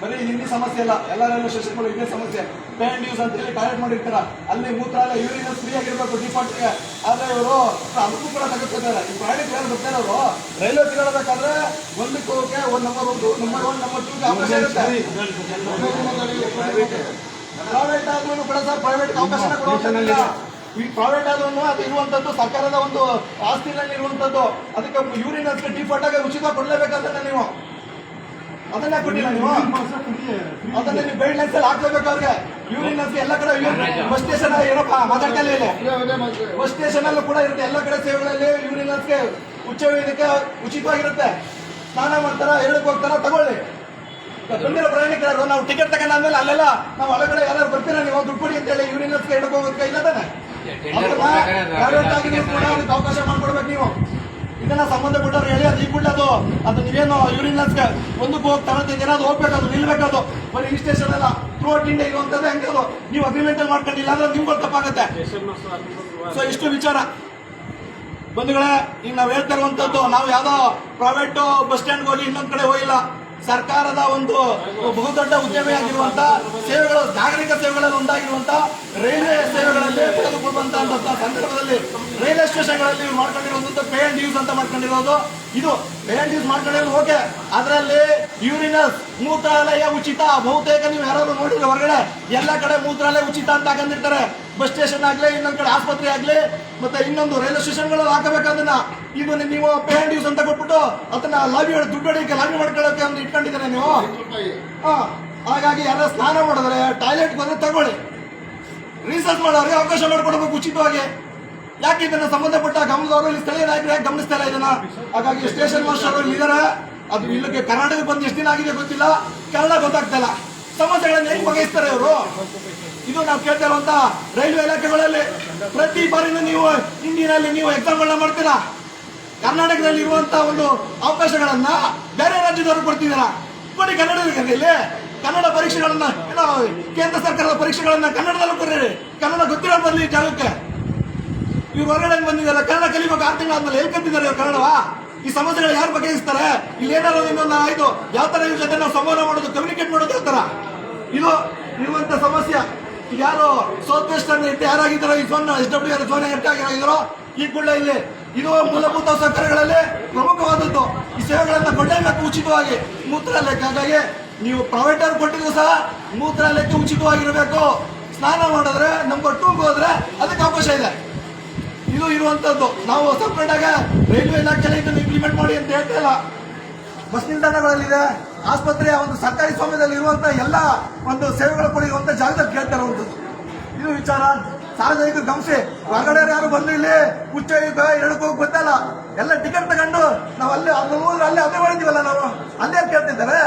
ಬರೀ ಹಿಂದಿ ಸಮಸ್ಯೆ ಇಲ್ಲ ಎಲ್ಲರಲ್ಲೂ ಶಿಕ್ಷಕರು ಇದೇ ಸಮಸ್ಯೆ. ಪೇ ಅಂಡ್ ಯೂಸ್ ಅಂತ ಹೇಳಿ ಟಾಯ್ಲೆಟ್ ಮಾಡಿರ್ತಾರ? ಅಲ್ಲಿ ಮೂತ್ರ ಎಲ್ಲ ಯೂರಿನ್ ಫ್ರೀ ಆಗಿರ್ಬೇಕು ಡಿಪಾರ್ಟ್ಗೆ ಆದ್ರೆ ಇವರು ಅದಕ್ಕೂ ಕೂಡ ತೆಗೆದುಕೊತಾರೆ ಈ ಪ್ರಯಾಣಿಕ ಯಾರು ಬರ್ತಾರೆ ಅವರು ರೈಲ್ವೆ ತಿರುಗಾಡಬೇಕಾದ್ರೆ ಒಂದಕ್ಕೆ ಹೋಗಕ್ಕೆ ಒಂದು ನಂಬರ್ ಒಂದು ನಂಬರ್ ಒನ್ ನಂಬರ್ ಟೂ ಅವಕಾಶ ಇರುತ್ತೆ. ಪ್ರೈವೇಟ್ ಆದ್ರೂ ಕೂಡ ಸರ್ ಪ್ರೈವೇಟ್ ಅವಕಾಶ ಈ ಪ್ರೈವೇಟ್ ಆದ್ರೂ ಅದು ಇರುವಂತದ್ದು ಸರ್ಕಾರದ ಒಂದು ಆಸ್ತಿನಲ್ಲಿ ಇರುವಂತದ್ದು ಅದಕ್ಕೆ ಯೂರಿನ್ ಅದಕ್ಕೆ ಡಿಫಾಲ್ಟ್ ಆಗಿ ಉಚಿತ ಕೊಡ್ಲೇಬೇಕಂತ ನೀವು ಅದನ್ನ ಕೊಟ್ಟಿಲ್ಲ ನೀವು. ಅದನ್ನ ನೀವು ಗೈಡ್ ಲೈನ್ಸ್ ಅಲ್ಲಿ ಹಾಕ್ಲೇಬೇಕು ಅವ್ರಿಗೆ. ಯೂರಿನ್ ಅದಕ್ಕೆ ಎಲ್ಲ ಕಡೆ ಬಸ್ ಸ್ಟೇಷನ್ ಏನಪ್ಪ ಮಾತಾಡ್ತಾ ಇಲ್ಲ. ಬಸ್ ಸ್ಟೇಷನ್ ಅಲ್ಲೂ ಕೂಡ ಇರುತ್ತೆ. ಎಲ್ಲ ಕಡೆ ಸೇವೆಗಳಲ್ಲಿ ಯೂರಿನ್ ಅದಕ್ಕೆ ಉಚ್ಚ ಇದಕ್ಕೆ ಉಚಿತವಾಗಿರುತ್ತೆ. ಸ್ನಾನ ಮಾಡ್ತಾರ ಎರಡಕ್ಕೆ ಹೋಗ್ತಾರ ತಗೊಳ್ಳಿ. ಬಂದಿರೋ ಪ್ರಯಾಣಿಕರು ನಾವು ಟಿಕೆಟ್ ತಗೊಂಡಾದ್ಮೇಲೆ ಅಲ್ಲೆಲ್ಲ ನಾವು ಒಳಗಡೆ ಯಾರು ಬರ್ತೀರಾ ನೀವು ದುಡ್ಡು ಕೊಡಿ ಅಂತ ಹೇಳಿ ಯೂರಿನ್ ಹೇಳಕ್ ಹೋಗೋದಕ್ಕೆ ಇಲ್ಲ ತಾನೆ? ಅವಕಾಶ ಮಾಡ್ಕೊಡ್ಬೇಕು ನೀವು. ಇದನ್ನ ಸಂಬಂಧಪಟ್ಟವ್ರು ಹೇಳಿ ಅದು? ಈ ಕೂಡಲೇ ಅದು. ನೀವೇನು ಯೂರಿನ್ ಒಂದಕ್ಕೆ ಹೋಗಿ ತಗೊಳ್ತಿದ್ದೀರಾ ಅದು ಹೋಗ್ಬೇಕದು, ನಿಲ್ಬೇಕದು. ಬರೀ ಈ ಸ್ಟೇಷನ್ ಎಲ್ಲ ಥ್ರೂ ಇಂಡಿಯಾ ಇರುವಂತದ್ದು ಹೆಂಗೆ ನೀವು ಅಗ್ರಿಮೆಂಟ್ ಅಲ್ಲಿ ಮಾಡ್ಕೊಂಡಿಲ್ಲ ಅಂದ್ರೆ ನಿಮ್ಗೆ ತಪ್ಪಾಗುತ್ತೆ. ಸೊ ಇಷ್ಟು ವಿಚಾರ. ಬಂಧುಗಳೇ, ಈಗ ನಾವು ಹೇಳ್ತಾ ಇರುವಂತದ್ದು, ನಾವು ಯಾವ್ದೋ ಪ್ರೈವೇಟ್ ಬಸ್ ಸ್ಟ್ಯಾಂಡ್ ಹೋಗಿ ಇನ್ನೊಂದ್ ಕಡೆ ಹೋಗಿಲ್ಲ. ಸರ್ಕಾರದ ಒಂದು ಬಹುದೊಡ್ಡ ಉದ್ಯಮಿಯಾಗಿರುವಂತ ಸೇವೆಗಳು ನಾಗರಿಕ ಸೇವೆಗಳಲ್ಲಿ ಒಂದಾಗಿರುವಂತ ರೈಲ್ವೆ ಸೇವೆಗಳಲ್ಲಿ ಪಡೆದುಕೊಳ್ಳುವಂತಹ ಸಂದರ್ಭದಲ್ಲಿ ರೈಲ್ವೆ ಸ್ಟೇಷನ್ಗಳಲ್ಲಿ ಇವ್ರು ಮಾಡ್ಕೊಂಡಿರುವಂತದ್ದು ಪೇ ಅಂಡ್ ಯೂಸ್ ಅಂತ ಮಾಡ್ಕೊಂಡಿರೋದು. ಇದು ಪೇ ಅಂಡ್ ಯೂಸ್ ಮಾಡ್ಕೊಂಡಿರೋದು ಓಕೆ. ಅದರಲ್ಲಿ ಯೂರಿನಸ್, ಮೂತ್ರಾಲಯ ಉಚಿತ ಬಹುತೇಕ ನೀವು ಯಾರಾದ್ರು ನೋಡಿದ್ರೆ ಹೊರಗಡೆ ಎಲ್ಲ ಕಡೆ ಮೂತ್ರಾಲಯ ಉಚಿತ ಅಂತ ಹಾಕೊಂಡಿರ್ತಾರೆ. ಬಸ್ ಸ್ಟೇಷನ್ ಆಗ್ಲಿ, ಇನ್ನೊಂದ್ ಕಡೆ ಆಸ್ಪತ್ರೆ ಆಗ್ಲಿ, ಮತ್ತೆ ಇನ್ನೊಂದು ರೈಲ್ವೆ ಸ್ಟೇಷನ್ಗಳಲ್ಲಿ ಹಾಕಬೇಕದನ್ನ ಇದು ನೀವು ಪೇ ಅಂಡ್ ಯೂಸ್ ಅಂತ ಕೊಟ್ಬಿಟ್ಟು ಅದನ್ನ ಲಾಬಿ ದುಡ್ಡು ಹೊಡಿಕೆ ಲಾಬಿ ಮಾಡ್ಕೊಳ್ಳೋಕೆ ಅಂತ ಇಟ್ಕೊಂಡಿದ್ದಾರೆ ನೀವು? ಹಾಗಾಗಿ ಯಾರು ಸ್ನಾನ ಮಾಡಿದ್ರೆ ಟಾಯ್ಲೆಟ್ ಬಂದ್ರೆ ತಗೊಳ್ಳಿ. ರೀಸರ್ಚ್ ಮಾಡೋರಿಗೆ ಅವಕಾಶ ಮಾಡಿಕೊಡ್ಬೇಕು ಉಚಿತವಾಗಿ. ಯಾಕೆ ಇದನ್ನ ಸಂಬಂಧಪಟ್ಟ ಗಮನದವರು ಇಲ್ಲಿ ಸ್ಥಳೀಯ ನಾಯಕರು ಯಾಕೆ ಗಮನಿಸ್ತಾ ಇಲ್ಲ ಇದನ್ನ? ಹಾಗಾಗಿ ಸ್ಟೇಷನ್ ಮಾಸ್ಟರ್ ಅವರು ಇದ್ದಾರೆ ಅದು ಇಲ್ಲಿಗೆ ಕರ್ನಾಟಕ ಬಂದು ಎಷ್ಟು ದಿನ ಆಗಿದೆ ಗೊತ್ತಿಲ್ಲ. ಕನ್ನಡ ಗೊತ್ತಾಗ್ತಾ ಇಲ್ಲ. ಸಮಸ್ಯೆಗಳನ್ನ ಹೇಗೆ ಬಗೆಹರಿಸ್ತಾರೆ ಅವರು ಇದು ನಾವು ಕೇಳ್ತಾ ರೈಲ್ವೆ ಇಲಾಖೆಗಳಲ್ಲಿ ಪ್ರತಿ ಬಾರಿನೂ ನೀವು ಹಿಂದಿನಲ್ಲಿ ನೀವು ಎಕ್ಸಾಮ್ಗಳನ್ನ ಮಾಡ್ತೀರಾ? ಕರ್ನಾಟಕದಲ್ಲಿ ಇರುವಂತ ಒಂದು ಅವಕಾಶಗಳನ್ನ ಬೇರೆ ರಾಜ್ಯದವರು ಕೊಡ್ತಿದ್ದೀರಾ? ಕೊಡಿ ಕನ್ನಡದಲ್ಲಿ ಕನ್ನಡ ಪರೀಕ್ಷೆಗಳನ್ನ ಕೇಂದ್ರ ಸರ್ಕಾರದ ಪರೀಕ್ಷೆಗಳನ್ನ ಕನ್ನಡದಲ್ಲೂ ಕರೀರಿ ಕನ್ನಡ ಗೊತ್ತಿರೋ ಬರ್ಲಿ ಜಾಗಕ್ಕೆ. ಇವ್ರು ಹೊರಗಡೆ ಬಂದಿದ್ದಾರೆ? ಕನ್ನಡ ಕಲಿಬೇಕು. ಆರು ತಿಂಗಳಾದ್ಮೇಲೆ ಎಲ್ಲಿ ಕಲ್ತಿದ್ದಾರೆ ಇವ್ರು ಕನ್ನಡವಾ? ಈ ಸಮಸ್ಯೆಗಳು ಯಾರು ಬಗೆಹರಿಸ್ತಾರೆ ಇಲ್ಲಿ ಏನಾದ್ರು ಇನ್ನೊಂದು ಆಯ್ತು. ಯಾವ ತರ ಇವ್ರ ಜೊತೆ ನಾವು ಸಂವಹನ ಮಾಡೋದು ಕಮ್ಯುನಿಕೇಟ್ ಮಾಡೋದು ಯಾವ ತರ? ಇದು ಇರುವಂತ ಸಮಸ್ಯೆ. ಯಾರು ಸೌತ್ ವೆಸ್ಟ್ ಅನ್ನು ಇಟ್ಟು ಯಾರಾಗಿದ್ದಾರೋ ಈ zone S W R zone ಆಗಿರೋ ಈ ಕೂಡ ಇಲ್ಲಿ. ಇದು ಮೂಲಭೂತ ಸೌಕರ್ಯಗಳಲ್ಲಿ ಪ್ರಮುಖವಾದದ್ದು. ಈ ಸೇವೆಗಳನ್ನ ಕೊಡಲೇಬೇಕು ಉಚಿತವಾಗಿ ಮೂತ್ರಾಲಯಕ್ಕೆ ಹಾಗಾಗಿ ನೀವು ಪ್ರೈವೇಟ್ ಅವ್ರು ಕೊಟ್ಟಿದ್ರು ಸಹ ಮೂತ್ರಾಲಯಕ್ಕೆ ಉಚಿತವಾಗಿರಬೇಕು. ಸ್ನಾನ ಮಾಡಿದ್ರೆ ನಂಬರ್ ಟೂಗೆ ಹೋದ್ರೆ ಅದಕ್ಕೆ ಅವಕಾಶ ಇದೆ. ಇದು ಇರುವಂತದ್ದು. ನಾವು ಸಪ್ರೇಟ್ ಆಗ ರೈಲ್ವೆ ಇಲಾಖೆಯಲ್ಲಿ ಇದನ್ನು ಇಂಪ್ಲಿಮೆಂಟ್ ಮಾಡಿ ಅಂತ ಹೇಳ್ತಾ ಇಲ್ಲ. ಬಸ್ ನಿಲ್ದಾಣಗಳಲ್ಲಿದೆ. ಆಸ್ಪತ್ರೆಯ ಒಂದು ಸರ್ಕಾರಿ ಸ್ವಾಮ್ಯದಲ್ಲಿ ಇರುವಂತಹ ಎಲ್ಲ ಒಂದು ಸೇವೆಗಳು ಕೊಡಿರುವಂತ ಜಾಗದಲ್ಲಿ ಗೇಟ್ ತರುವಂಥದ್ದು ಇದು ವಿಚಾರ. ಸಾರ್ವಜನಿಕರು ಗಮನಿಸಿ ಹೊರಗಡೆ ಯಾರು ಬಂದು ಇಲ್ಲಿ ಹುಚ್ಚ ಹೋಗಿ ಗೊತ್ತಲ್ಲ ಎಲ್ಲ ಟಿಕೆಟ್ ತಗೊಂಡು ನಾವು ಅಲ್ಲಿ ಅಲ್ಲಿ ಹೋದ್ರೆ ಅಲ್ಲೇ ಅದೇ ಮಾಡಿದೀವಲ್ಲ ನಾವು. ಅಲ್ಲೇ ಕೇಳ್ತಿದ್ದಾರೆ.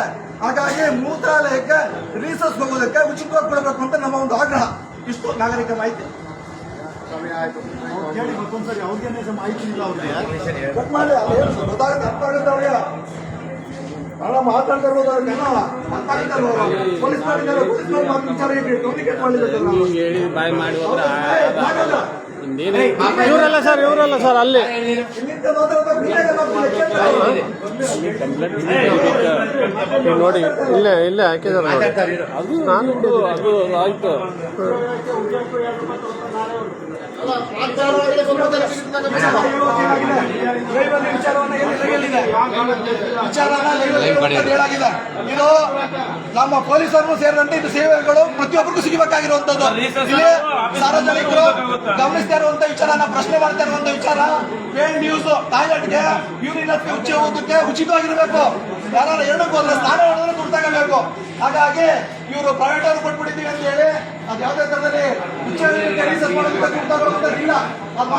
ಹಾಗಾಗಿ ಮೂತ್ರಾಲಯಕ್ಕೆ ರೀಸರ್ಸ್ ಹೋಗೋದಕ್ಕೆ ಉಚಿತವಾಗಿ ಕೊಡಬೇಕು ಅಂತ ನಮ್ಮ ಒಂದು ಆಗ್ರಹ. ಇಷ್ಟು ನಾಗರಿಕ ಮಾಹಿತಿ. ಹೇಳಿ ಮತ್ತೊಂದ್ಸರಿ ಅವ್ರಿಗೆ ಮಾಹಿತಿ ಇಲ್ಲ ಅವ್ರಿಗೆ. ಗೊತ್ತಾಗುತ್ತೆ ಅರ್ಥ ಆಗುತ್ತೆ ಅವ್ರಿಗೆ. ಕನ್ನಡ ಮಾತಾಡ್ತಾ ಇರ್ಬೋದು ಅವ್ರಿಗೆ ಕನ್ನಡ ಅರ್ಥ ಆಗುತ್ತೆ ಅಲ್ವಾ ಅವ್ರು? ಪೊಲೀಸ್ ಮಾಡಿದ್ದಾರೆ ಪೊಲೀಸ್ ಮಾತು ವಿಚಾರ ಹೇಳಿ ಕಮ್ಯುನಿಕೇಟ್ ಮಾಡಲಿಕ್ಕೆ ಹೇಳಿ ಬಾಯ್ ಮಾಡಿ ಹೋದ್ರೆ ಆಗಲ್ಲ ಇವರಲ್ಲ ಸರ್ ಇವರಲ್ಲ ಸರ್ ಅಲ್ಲಿ. ನೋಡಿ ಇಲ್ಲೇ ಇಲ್ಲೇ ಹಾಕಿದಾರೆ ಅದು ನಾನು ಅದು ಆಯ್ತು ವಿಚಾರವನ್ನ ಎಲ್ಲಿ ಹೇಳಿದೆ ವಿಚಾರನ ಇದು ನಮ್ಮ ಪೊಲೀಸರು ಸೇರಿದಂತೆ ಇದು ಸೇವೆಗಳು ಪ್ರತಿಯೊಬ್ಬರಿಗೂ ಸಿಗಬೇಕಾಗಿರುವಂತದ್ದು ಇಲ್ಲಿ ಸಾರ್ವಜನಿಕರು ಗಮನಿಸ್ತಾ ಇರುವಂತ ವಿಚಾರ ನಾವು ಪ್ರಶ್ನೆ ಮಾಡ್ತಾ ಇರುವಂತ ವಿಚಾರ ನ್ಯೂಸ್ ಟಾಯ್ಲೆಟ್ಗೆ ಯೂರಿನ್ ಉಚ್ಚ ಹೋಗೋದಕ್ಕೆ ಉಚಿತವಾಗಿರ್ಬೇಕು ಯಾರು ಎರಡಕ್ಕೂ ಹೋದ್ರೆ ಸ್ಥಾನ ಹೊಡೆದ್ರೆ ದುಡ್ಡು ತಗೋಬೇಕು ಹಾಗಾಗಿ ಇವರು ಪ್ರೈವೇಟ್ ಅವ್ರು ಕೊಟ್ಬಿಟ್ಟಿದ್ದೀವಿ ಅಂತ ಹೇಳಿ ಅದು ಯಾವುದೇ ತರದಲ್ಲಿ ರಿಸರ್ಚ್ ಮಾಡೋದಕ್ಕೆ ದುಡ್ಡು ಅದು.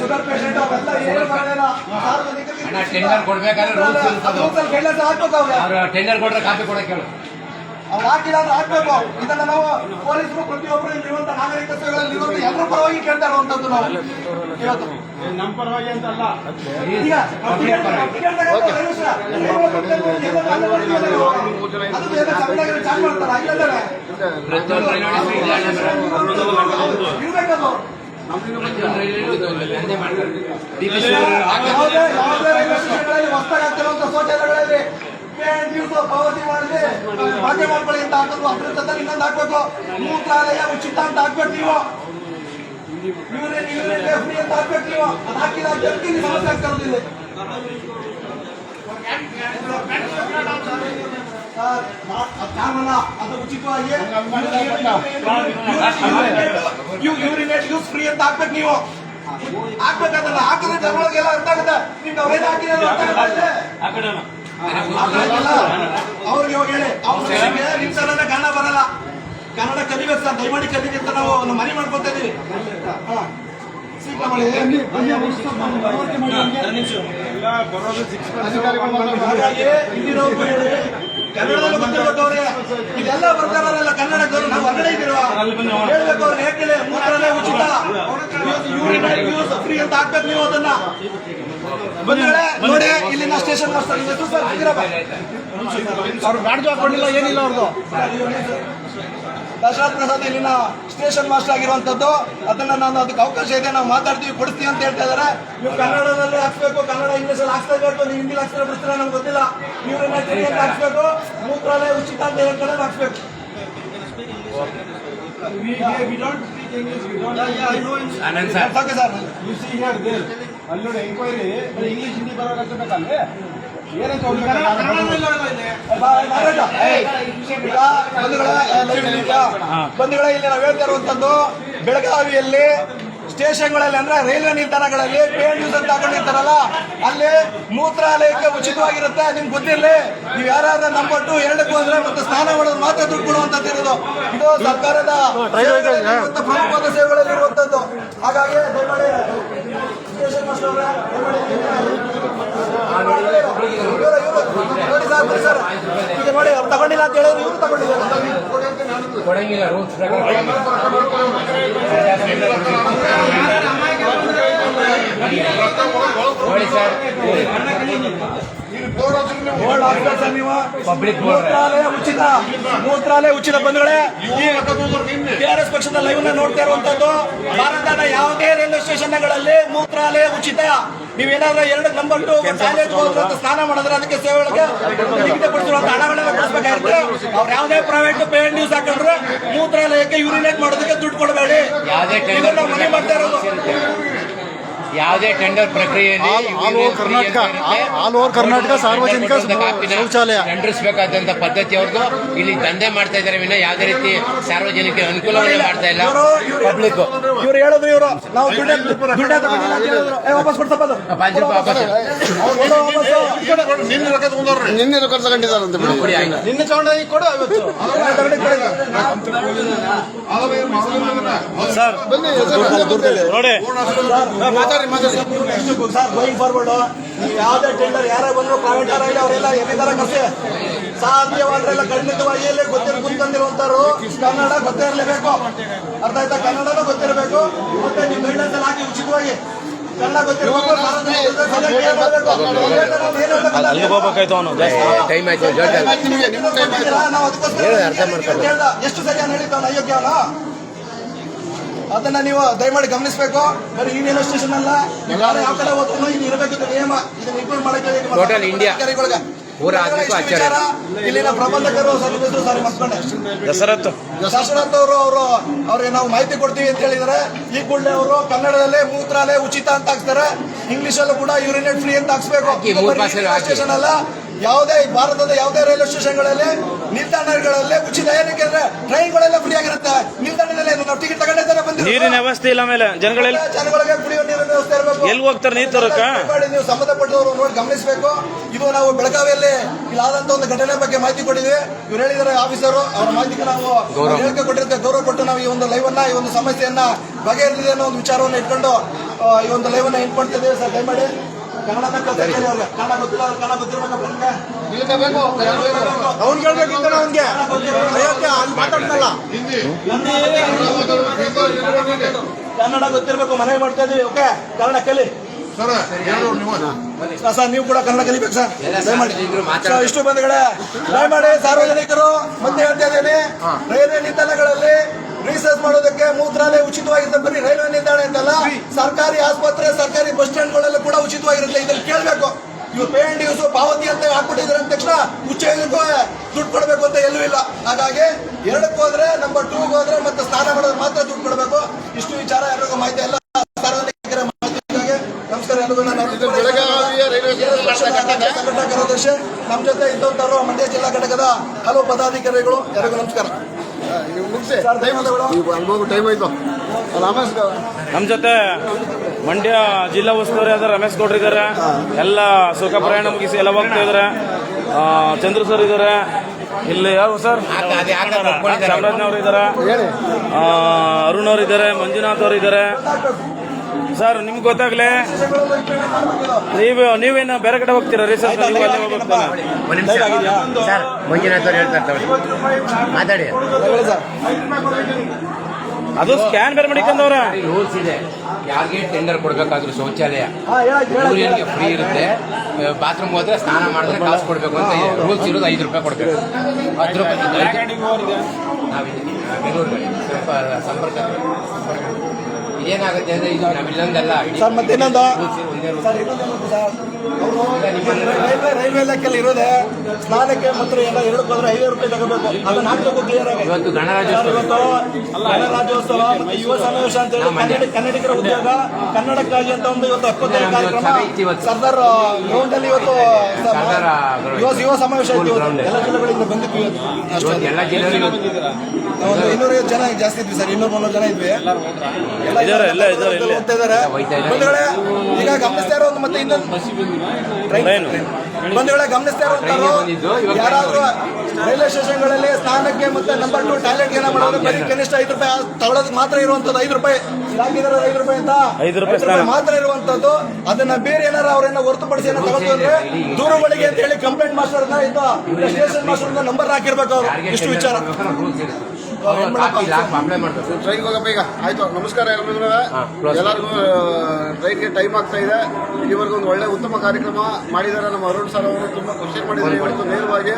ಶುಗರ್ ಪೇಷಂಟ್ ಅವೆಲ್ಲ ಏನು ಮಾಡಲಿಲ್ಲ ಸಾರ್ವಜನಿಕರಿಗೆ ಟೆಂಡರ್ ಕೊಡ್ಬೇಕಾದ್ರೆ ಟೆಂಡರ್ ಕೊಟ್ರೆ ಕಾಪಿ ಕೊಡಕ್ಕೆ ಹೇಳು. ಅವ್ರು ಹಾಕಿಲ್ಲ ಅಂದ್ರೆ ಹಾಕ್ಬೇಕು ಇದನ್ನ ನಾವು ಪೊಲೀಸರು ಪ್ರತಿಯೊಬ್ಬರು ಇಲ್ಲಿರುವಂತ ನಾಗರಿಕ ಸೇವೆಗಳಲ್ಲಿ ಇರುವಂತ ಎಲ್ಲರ ಪರವಾಗಿ ಕೇಳ್ತಾ ಇರುವಂತದ್ದು ನಾವು ಇವತ್ತು ನಮ್ಮ ಪರವಾಗಿ ಅಂತ ಅಲ್ಲ ಈಗ ನಾವು ನಾವು. ಚಾರ್ಜ್ ಮಾಡ್ತಾರ. ಇರ್ಬೇಕದು ಯಾವುದೇ ರೈಲ್ವೆ ಸ್ಟೇಷನ್ಗಳಲ್ಲಿ ಶೌಚಾಲಯಗಳಲ್ಲಿ ಪೇಂಟ್ ಯೂಸ್ ಪಾವತಿ ಮಾಡಲಿ ಭಾಗ್ಯ ಮಾಡ್ಕೊಳ್ಳಿ ಅಂತ ಹಾಕೋದು ಜೊತೆ ಇನ್ನೊಂದು ಹಾಕ್ಬೇಕು ಮೂತ್ರಾಲಯ ಉಚಿತ ಅಂತ ಹಾಕ್ಬೇಕು ನೀವು. ಯೂರಿನ್ ಫ್ರೀ ಅಂತ ಹಾಕ್ಬೇಕು ನೀವು. ಅದು ಅಂತ ಇಲ್ಲಿ ಸಮಸ್ಯೆ ಆಗ್ತಾ ಇರೋದಿಲ್ಲ ಸರ್, ಮಾ- ಅದು ಯೂಸ್ ಫ್ರೀ ಅಂತ ಹಾಕ್ಬೇಕು ನೀವು. ಹಾಕ್ಬೇಕಂತಲ್ಲ ಹಾಕಿದ್ರೆ ಜನಗಳಿಗೆಲ್ಲ ಅರ್ಥ ಆಗುತ್ತೆ. ನಿಮ್ಗೆ ಅವ್ರೇನು ಹಾಕಿದ್ರೆ ಅರ್ಥ ಆಗುತ್ತೆ. ಅವ್ರಿಗೆ ಹೋಗಿ ಹೇಳಿ. ಅವ್ರಿಗೆ ನಿಮ್ ಸಲ ಕನ್ನಡ ಬರಲ್ಲ. ಕನ್ನಡ ಕಲಿಬೇಕು ಸರ್. ದಯಮಾಡಿ ಕಲಿಗೆ ಅಂತ ನಾವು ಒಂದು ಮನೆ ಮಾಡ್ಕೊತಾ ಇದೀವಿ. ಹಾಗಾಗಿ ಇಲ್ಲಿರೋರ್ಗೂ ಹೇಳಿ ಕನ್ನಡದಲ್ಲೂ ಗೊತ್ತಿರ್ಬೇಕು ಅವ್ರಿಗೆ ಇದೆಲ್ಲ ಬರ್ತಾರಲ್ಲ ಕನ್ನಡದವರು ನಾವು ಹೊರಗಡೆ ಇದ್ದೀರುವ ಹೇಳ್ಬೇಕು ಅವ್ರು ಹೇಗೆ ಮೂರನೇ ಉಚಿತ. ಯೂಸ್ ಫ್ರೀ ಅಂತ ಹಾಕ್ಬೇಕು ನೀವು ಅದನ್ನ. ನೋಡಿ ಇಲ್ಲಿನ ಸ್ಟೇಷನ್ ಮಾಸ್ಟರ್ ಹೆಸರು ಸರ್ ಅವ್ರು ಬ್ಯಾಡ್ಜ್ ಹಾಕೊಂಡಿಲ್ಲ ಏನಿಲ್ಲ ಅವ್ರದ್ದು ದಶರಥ್ ಪ್ರಸಾದ್ ಇಲ್ಲಿನ ಸ್ಟೇಷನ್ ಮಾಸ್ಟರ್ ಆಗಿರುವಂತದ್ದು ಅದನ್ನ ನಾನು ಅದಕ್ಕೆ ಅವಕಾಶ ಇದೆ ನಾವು ಮಾತಾಡ್ತೀವಿ ಕೊಡ್ತೀವಿ ಅಂತ ಹೇಳ್ತಾ ಇದಾರೆ ನೀವು ಕನ್ನಡದಲ್ಲಿ ಹಾಕ್ಬೇಕು ಕನ್ನಡ ಇಂಗ್ಲೀಷ್ ಅಲ್ಲಿ ಹಾಕ್ತಾ ಇರ್ಬೇಕು ನೀವು ಹಿಂದಿ ಹಾಕ್ತಾರೆ ಬಿಡ್ತೀರಾ ನಮ್ಗೆ ಗೊತ್ತಿಲ್ಲ. ನೀವು ಹಾಕ್ಬೇಕು ಹಾಕ್ಸ್ಬೇಕು. ಮೂತ್ರಾಲಯ ಉಚಿತ ಅಂತ ಹೇಳ್ತಾರೆ ಹಾಕ್ಸ್ಬೇಕು. ಆನಂದ್ ಸರ್ ಓಕೆ ಸರ್ ಅಲ್ಲಿ ನೋಡಿ ಎಂಕ್ವೈರಿ ಇಂಗ್ಲಿಷ್ ಹಿಂದಿ ಬರೋಕಲ್ಲಿ ಏನಂತ ಬಂಧುಗಳೇ ಇಲ್ಲಿ ನಾವು ಹೇಳ್ತಾ ಇರುವಂತದ್ದು ಬೆಳಗಾವಿಯಲ್ಲಿ ಸ್ಟೇಷನ್ಗಳಲ್ಲಿ ಅಂದ್ರೆ ರೈಲ್ವೆ ನಿಲ್ದಾಣಗಳಲ್ಲಿ ಪೇಂಟ್ ಯೂಸ್ ಅಂತ ಹಾಕೊಂಡಿರ್ತಾರಲ್ಲ, ಅಲ್ಲಿ ಮೂತ್ರಾಲಯಕ್ಕೆ ಉಚಿತವಾಗಿರುತ್ತೆ, ನಿಮ್ಗೆ ಗೊತ್ತಿರಲಿ. ನೀವು ಯಾರಾದ್ರೂ ನಂಬಟ್ಟು ಎರಡಕ್ಕೂ ಅಂದ್ರೆ ಮತ್ತೆ ಸ್ನಾನ ಮಾಡೋದು ಮಾತ್ರ ದುಡ್ಡು ಕೊಡುವಂತ ಇರೋದು. ಇದು ಸರ್ಕಾರದ ಪ್ರಮುಖವಾದ ಸೇವೆಗಳಲ್ಲಿ ಇರುವಂತದ್ದು ಹಾಗಾಗಿ ಸ್ಟೇಷನ್ ಮಾಸ್ಟರ್ ನೋಡಿ ಸರ್ ನೋಡಿ ಸರ್ ಈಗ ನೋಡಿ ಅವ್ರು ತಗೊಂಡಿಲ್ಲ ಅಂತ ಹೇಳಿದ್ರು ಇವರು ತಗೊಂಡಿದ್ದಾರೆ ಕೊಡಂಗಿಲ್ಲ ರೂಲ್ಸ್ ಪ್ರಕಾರ ನೋಡಿ ಸರ್ ಬೋರ್ಡ್ ಹಾಕ್ಬೇಕು ಸರ್ ನೀವು ಪಬ್ಲಿಕ್ ಮೂತ್ರಾಲಯ ಉಚಿತ ಮೂತ್ರಾಲಯ ಉಚಿತ ಬಂಧುಗಳೇ ಟಿಆರ್ಎಸ್ ಆರ್ ಎಸ್ ಪಕ್ಷದ ಲೈವ್ನ ನೋಡ್ತಾ ಇರುವಂತದ್ದು ಭಾರತದ ಯಾವುದೇ ರೈಲ್ವೆ ಸ್ಟೇಷನ್ಗಳಲ್ಲಿ ಮೂತ್ರಾಲಯ ಉಚಿತ. ನೀವೇನಾದ್ರೂ ಎರಡು ನಂಬರ್ ಟು ಕಾಲೇಜ್ ಹೋದ್ರೆ ಸ್ನಾನ ಮಾಡಿದ್ರೆ ಅದಕ್ಕೆ ಸೇವೆಗಳಿಗೆ ನಿಗದಿಪಡಿಸಿರುವಂತ ಹಣಗಳನ್ನ ಕೊಡಿಸಬೇಕಾಗಿರುತ್ತೆ ಅವ್ರ ಯಾವುದೇ ಪ್ರೈವೇಟ್ ಪೇಡ್ ನ್ಯೂಸ್ ಹಾಕೊಂಡ್ರೆ ಮೂತ್ರಾಲಯಕ್ಕೆ ಯೂರಿನೇಟ್ ಮಾಡೋದಕ್ಕೆ ದುಡ್ಡು ಕೊಡಬೇಡಿ. ಇದನ್ನ ಮನೆ ಮಾಡ್ತಾ ಇರೋದು. ಯಾವುದೇ ಟೆಂಡರ್ ಪ್ರಕ್ರಿಯೆಯಲ್ಲಿ all over Karnataka all over Karnataka ಸಾರ್ವಜನಿಕ ಶೌಚಾಲಯ. ಟೆಂಡರ್ಸ್ಬೇಕಾದಂತ ಪದ್ಧತಿ ಅವ್ರದ್ದು ಇಲ್ಲಿ ದಂಧೆ ಮಾಡ್ತಾ ಇದಾರೆ ವಿನ ಯಾವುದೇ ರೀತಿ ಸಾರ್ವಜನಿಕ ಅನುಕೂಲವನ್ನ ಮಾಡ್ತಾ ಇಲ್ಲ. ಪಬ್ಲಿಕ್ ಇವರು ಹೇಳೋದು ಇವರು ನಾವು ಹೇಳಿದ್ರು. ವಾಪಸ್ ಕೊಡ್ಸಪ್ಪ ಅದು. ಪಾಂಚ್ ರೂಪಾಯಿ ವಾಪಸ್. ಕೊಡು ವಾಪಸ್ಸು. ನಿನ್ನೆ ರೊಕ್ಕ ತಗೊಂಡಿದ್ದಾರಂತೆ ನಿನ್ನೆ ತಗೊಂಡ ಕೊಡು ಇವತ್ತು. ಸರ್. ಬನ್ನಿ ನೋಡಿ ಸರ್ ಗೋಯಿಂಗ್ ಫಾರ್ವರ್ಡ್ ಯಾವುದೇ ಟೆಂಡರ್ ಯಾರೇ ಬಂದ್ರು ಪ್ರೈವೇಟ್ ಅವರೆಲ್ಲ ಅವರೆಲ್ಲ ಎಲ್ಲಿದ್ದಾರೆ ಕಸೆ ಸಾಧ್ಯವಾದ್ರೆಲ್ಲ ಖಂಡಿತವಾಗಿ ಇಲ್ಲಿ ಗೊತ್ತಿರ ಕುಂತಂದಿರುವಂತರು ಕನ್ನಡ ಗೊತ್ತೇ ಇರಲೇಬೇಕು ಅರ್ಥ ಆಯ್ತಾ? ಕನ್ನಡನೂ ಗೊತ್ತಿರಬೇಕು. ಮತ್ತೆ ನಿಮ್ಮ ಗೈಡ್ಲೈನ್ಸ್ ಅಲ್ಲಿ ಹಾಕಿ ಉಚಿತವಾಗಿ ಕನ್ನಡ ಗೊತ್ತಿರ್ಬೇಕು, ನಾವು ಅರ್ಥ ಮಾಡ್ಕೊಳ್ಳಿ. ಎಷ್ಟು ಸರಿ ಹೇಳಿದ್ದು ಅಯೋಗ್ಯ ಅಯೋಗ್ಯವನ ಅದನ್ನ ನೀವು ದಯಮಾಡಿ ಗಮನಿಸಬೇಕು. ಬರೀ ಈ ರೈಲ್ವೆ ಸ್ಟೇಷನ್ ಅಲ್ಲ ಯಾವ ಕಡೆ ಹೋದ್ರು ಇದು ಇರಬೇಕಿತ್ತು ನಿಯಮ. ಇದನ್ನ ಇಂಪ್ಲಿಮೆಂಟ್ ಮಾಡಕ್ಕೆ ಇಂಡಿಯಾ ಇಷ್ಟು ಆಚಾರ್ಯ. ಇಲ್ಲಿನ ಪ್ರಬಂಧಕರು ಸರ್ ಸರ್ ಮಸ್ಕೊಂಡೆ ದಸರತ್ತು. ದಶರಥ್ ಅವರು ಅವರು ಅವ್ರಿಗೆ ನಾವು ಮಾಹಿತಿ ಕೊಡ್ತೀವಿ ಅಂತ ಹೇಳಿದ್ರೆ ಈ ಕೂಡಲೇ ಅವರು ಕನ್ನಡದಲ್ಲೇ ಮೂತ್ರಾಲಯ ಉಚಿತ ಅಂತ ಹಾಕ್ತಾರೆ ಇಂಗ್ಲಿಷ್ ಅಲ್ಲೂ ಕೂಡ ಯೂರಿನೇಟ್ ಫ್ರೀ ಅಂತ ಹಾಕ್ಸ್ಬೇಕು. ಸ್ಟೇಷನ್ ಅಲ್ಲ. ಯಾವುದೇ ಭಾರತದ ಯಾವುದೇ ರೈಲ್ವೆ ಸ್ಟೇಷನ್ಗಳಲ್ಲಿ ನಿಲ್ದಾಣಗಳಲ್ಲಿ ಉಚಿತ ಏನಕ್ಕೆ ಅಂದ್ರೆ ಟ್ರೈನ್ಗಳೆಲ್ಲ ಫ್ರೀ ಆಗಿರುತ್ತೆ. ನಿಲ್ದಾಣದಲ್ಲಿ ನಾವು ಟಿಕೆಟ್ ತಗೊಂಡಿದ್ದಾರೆ ಬಂದು ನೀರಿನ ವ್ಯವಸ್ಥೆ ಇಲ್ಲ ಮೇಲೆ ಜನಗಳೆಲ್ಲ ಜನಗಳಿಗೆ ಕುಡಿಯುವ ನೀರಿನ ವ್ಯವಸ್ಥೆ ಇರಬೇಕು. ಎಲ್ಲಿ ಹೋಗ್ತಾರೆ ನೀರು ತರಕ? ನೀವು ಸಂಬಂಧಪಟ್ಟವರು ನೋಡಿ ಗಮನಿಸಬೇಕು. ಇದು ನಾವು ಬೆಳಗಾವಿಯಲ್ಲಿ ಇಲ್ಲಾದಂತ ಒಂದು ಘಟನೆ ಬಗ್ಗೆ ಮಾಹಿತಿ ಕೊಟ್ಟಿದ್ವಿ. ಇವ್ರು ಹೇಳಿದ್ದಾರೆ ಆಫೀಸರು ಅವರ ಮಾಹಿತಿಗೆ ನಾವು ಹೇಳಿಕೆ ಕೊಟ್ಟಿರ್ತೇವೆ. ಗೌರವ ಕೊಟ್ಟು ನಾವು ಈ ಒಂದು ಲೈವ್ ಅನ್ನ ಈ ಒಂದು ಸಮಸ್ಯೆಯನ್ನ ಬಗೆಹರಿದಿದೆ ಅನ್ನೋ ಒಂದು ವಿಚಾರವನ್ನು ಇಟ್ಕೊಂಡು ಈ ಒಂದು ಲೈವ್ ಅನ್ನ ಇಟ್ಕೊಳ್ತಿದ್ದೇವೆ ಸರ್. ದಯಮಾಡಿ ಕನ್ನಡದ ಕೇಳ್ಬೇಕು ಅಂತ ಅವ್ನ್ ಅವ್ನ್ಗೆ. ಅಯೋಗ್ಯ ಅಲ್ಲಿ ಮಾತಾಡ್ತಲ್ಲ ಕನ್ನಡ ಗೊತ್ತಿರ್ಬೇಕು ಮನೆ ಮಾಡ್ತಾ ಇದೀವಿ. ಓಕೆ ಕನ್ನಡ ಕಲಿ. ಸರ್ ಎರಡು ನೀವು ಕೂಡ ಕನ್ನಡ ಕಲಿಬೇಕು ಸರ್. ದಯಮಾಡಿ. ಸರ್, ಇಷ್ಟು ಬಂಧುಗಳೇ ದಯಮಾಡಿ ಸಾರ್ವಜನಿಕರು ಮತ್ತೆ ಹೇಳ್ತಾ ಇದ್ದೀನಿ. ರೈಲ್ವೆ ನಿಲ್ದಾಣಗಳಲ್ಲಿ ರಿಸರ್ಚ್ ಮಾಡೋದಕ್ಕೆ ಮೂತ್ರಾಲಯ ಉಚಿತವಾಗಿರುತ್ತೆ. ಬರೀ ರೈಲ್ವೆ ನಿಲ್ದಾಣ ಅಂತಲ್ಲ ಸರ್ಕಾರಿ ಆಸ್ಪತ್ರೆ ಸರ್ಕಾರಿ ಬಸ್ ಸ್ಟ್ಯಾಂಡ್ಗಳಲ್ಲೂ ಕೂಡ ಉಚಿತವಾಗಿರುತ್ತೆ. ಇದನ್ನು ಕೇಳಬೇಕು. ಇವ್ರು ಪೇ ಅಂಡ್ ಯೂಸ್ ಪಾವತಿ ಅಂತ ಹಾಕ್ಬಿಟ್ಟಿದ್ರೆ ಅಂದ ತಕ್ಷಣ ಉಚ್ಚ ದುಡ್ಡು ಕೊಡಬೇಕು ಅಂತ ಎಲ್ಲೂ ಇಲ್ಲ. ಹಾಗಾಗಿ ಎರಡಕ್ಕೆ ಹೋದ್ರೆ ನಂಬರ್ ಟೂ ಹೋದ್ರೆ ಮತ್ತೆ ಸ್ನಾನ ಮಾಡೋದು ಮಾತ್ರ ದುಡ್ಡು ಕೊಡಬೇಕು. ಇಷ್ಟು ವಿಚಾರ ಎಲ್ಲರಿಗೂ ಮಾಹಿತಿ ಎಲ್ಲ ಸಾರ್ವಜನಿಕರ ಮಾಹಿತಿಗಾಗಿ ನಮಸ್ಕಾರ ಎಲ್ಲರಿಗೂ ನಾನು ಕಾರ್ಯದರ್ಶಿ. ನಮ್ಮ ಜೊತೆ ಇದ್ದವರು ಮಂಡ್ಯ ಜಿಲ್ಲಾ ಘಟಕದ ಹಲವು ಪದಾಧಿಕಾರಿಗಳು. ಎಲ್ಲರಿಗೂ ನಮಸ್ಕಾರ. ನಮ್ಮ ಜೊತೆ ಮಂಡ್ಯ ಜಿಲ್ಲಾ ಉಸ್ತುವಾರಿ ಆದ ರಮೇಶ್ ಗೌಡ್ರು ಇದ್ದಾರೆ ಎಲ್ಲ ಸುಖ ಪ್ರಯಾಣ ಮುಗಿಸಿ ಎಲ್ಲ ಹೋಗ್ತಾ ಇದಾರೆ. ಚಂದ್ರ ಸರ್ ಇದ್ದಾರೆ ಇಲ್ಲಿ ಯಾರು ಸರ್? ಚಾಮರಾಜ್ನವ್ರು ಇದ್ದಾರೆ ಅರುಣ್ ಅವ್ರು ಇದ್ದಾರೆ ಮಂಜುನಾಥ್ ಅವ್ರು ಇದ್ದಾರೆ ಸರ್ ನಿಮ್ಗೆ ಗೊತ್ತಾಗ್ಲೇ? ನೀವು ನೀವೇನು ಬೇರೆ ಕಡೆ ಹೋಗ್ತೀರಾ? ರಿಸರ್ಚ್ ನೀವು ಅಲ್ಲೇ ಹೋಗ್ಬೇಕಾನೆ ಸರ್ ಮಂಜುನಾಥ್ ಅವ್ರು. ಮಾತಾಡಿ. ಅದು ಸ್ಕ್ಯಾನ್ ಬೇರೆ ಮಾಡಿಕೊಂಡವ್ರ. ರೂಲ್ಸ್ ಇದೆ? ಯಾರಿಗೆ ಟೆಂಡರ್ ಕೊಡ್ಬೇಕಾದ್ರೂ ಶೌಚಾಲಯ. ಯೂರಿಯನ್ಗೆ ಫ್ರೀ ಇರುತ್ತೆ. ಬಾತ್ರೂಮ್ ಹೋದ್ರೆ ಸ್ನಾನ ಮಾಡಿದ್ರೆ ಕಾಸ್ ಕೊಡ್ಬೇಕು ಅಂತ ರೂಲ್ಸ್ ಇರೋದು ಐದು ರೂಪಾಯಿ ಕೊಡ್ಬೇಕು. ಹತ್ತು ರೂಪಾಯಿ ನಾವಿದ್ದೀವಿ ಸ್ವಲ್ಪ ಸಂಪರ್ಕ. ಇದೇನಾಗುತ್ತೆ ಅಂದ್ರೆ ಇದು ನಾವಿಲ್ಲೊಂದಲ್ಲ ಇಡೀ ಸರ್ ಮತ್ತೆ ಇನ್ನೊಂದು. ಸರ್ ಇನ್ನೊಂದು ಸರ್ ರೈಲ್ವೆ ರೈಲ್ವೆ ಇಲಾಖೆಯಲ್ಲಿ ಇರೋದೇ ಸ್ನಾನಕ್ಕೆ ಮತ್ತು ಎಲ್ಲ ಎರಡು ಹೋದ್ರೆ ಐದು ರೂಪಾಯಿ ತಗೋಬೇಕು. ಅದನ್ನ ಹಾಕ್ಬೇಕು ಕ್ಲಿಯರ್ ಆಗಿ. ಇವತ್ತು ಗಣರಾಜ್ಯೋತ್ಸವ. ಮತ್ತು ಯುವ ಸಮಾವೇಶ ಅಂತ ಹೇಳಿ ಕನ್ನಡ ಕನ್ನಡಿಗರ ಉದ್ಯೋಗ ಕನ್ನಡಕ್ಕಾಗಿ ಅಂತ ಒಂದು ಇವತ್ತು ಹತ್ತೊಂದನೇ ಕಾರ್ಯಕ್ರಮ ಸರ್ದಾರ್ ಗ್ರೌಂಡ್ ಅಲ್ಲಿ ಇವತ್ತು ಯುವ ಯುವ ಸಮಾವೇಶ ಇತ್ತು. ಎಲ್ಲ ಜಿಲ್ಲೆಗಳಿಂದ ಬಂದಿದ್ವಿ ಇವತ್ತು. ಎಲ್ಲ ಜಿಲ್ಲೆಯಲ್ಲೂ ಒಂದು ಇನ್ನೂರೈವತ್ತು ಜನ ಜಾಸ್ತಿ ಇದ್ವಿ ಸರ್. ಇನ್ನೂರ ಮುನ್ನೂರು ಜನ ಇದ್ವಿ. ಎಲ್ಲ ಇದ್ದಾರೆ. ಹೋಗ್ತಾ. ಬಂಧುಗಳೇ ಈಗ ಗಮನಿಸ್ತಾ ಇರೋ ಒಂದು ಮತ್ತೆ ಇನ್ನೊಂದು. ಬಂಧುಗಳೇ ಗಮನಿಸ್ತಾ ಟ್ರೈನ್ಗೆ ಬಂದಿದ್ದು, ಇರೋ ಇವಾಗ ಯಾರಾದ್ರೂ ರೈಲ್ವೆ ಸ್ಟೇಷನ್ಗಳಲ್ಲಿ ಸ್ನಾನಕ್ಕೆ ಮತ್ತೆ ನಂಬರ್ ಟು ಟಾಯ್ಲೆಟ್ ಏನ ಮಾಡೋದು ಬರೀ ಕನಿಷ್ಠ ಐದು ರೂಪಾಯಿ ತಗೊಳ್ಳೋದಕ್ಕೆ ಮಾತ್ರ ಇರುವಂತದ್ದು ಐದು ರೂಪಾಯಿ. ಹಾಕಿದಾರೆ ಐದು ರೂಪಾಯಿ ಅಂತ? ಐದು ರೂಪಾಯಿ ಮಾತ್ರ ಇರುವಂತದ್ದು ಅದನ್ನ ಬೇರೆ ಏನಾರ ಅವ್ರನ್ನ ಹೊರತುಪಡಿಸಿ ಏನೋ ತಗೊಂಡು ಅಂದ್ರೆ ದೂರುಗಳಿಗೆ ಅಂತ ಹೇಳಿ ಕಂಪ್ಲೇಂಟ್ ಮಾಸ್ಟರ್ ಇದು ಸ್ಟೇಷನ್ ಮಾಸ್ಟರ್ ನಂಬರ್ ಹಾಕಿರ್ಬೇಕು ಅವರು. ಇಷ್ಟು ವಿಚಾರ. ಟ್ರೈನ್ಗೆ ಹೋಗಪ್ಪ ಈಗ. ಆಯ್ತು ನಮಸ್ಕಾರ close. ಎಲ್ಲರಿಗೂ ಟ್ರೈನ್ಗೆ ಟೈಮ್ ಆಗ್ತಾ ಇದೆ. ಇಲ್ಲಿವರೆಗೂ ಒಂದು ಒಳ್ಳೆ ಉತ್ತಮ ಕಾರ್ಯಕ್ರಮ ಮಾಡಿದ್ದಾರೆ ನಮ್ಮ ಅರುಣ್ ಸರ್ ಅವರು. ತುಂಬಾ ಖುಷಿ ಮಾಡಿದ್ದಾರೆ. ಇವತ್ತು ನೇರವಾಗಿ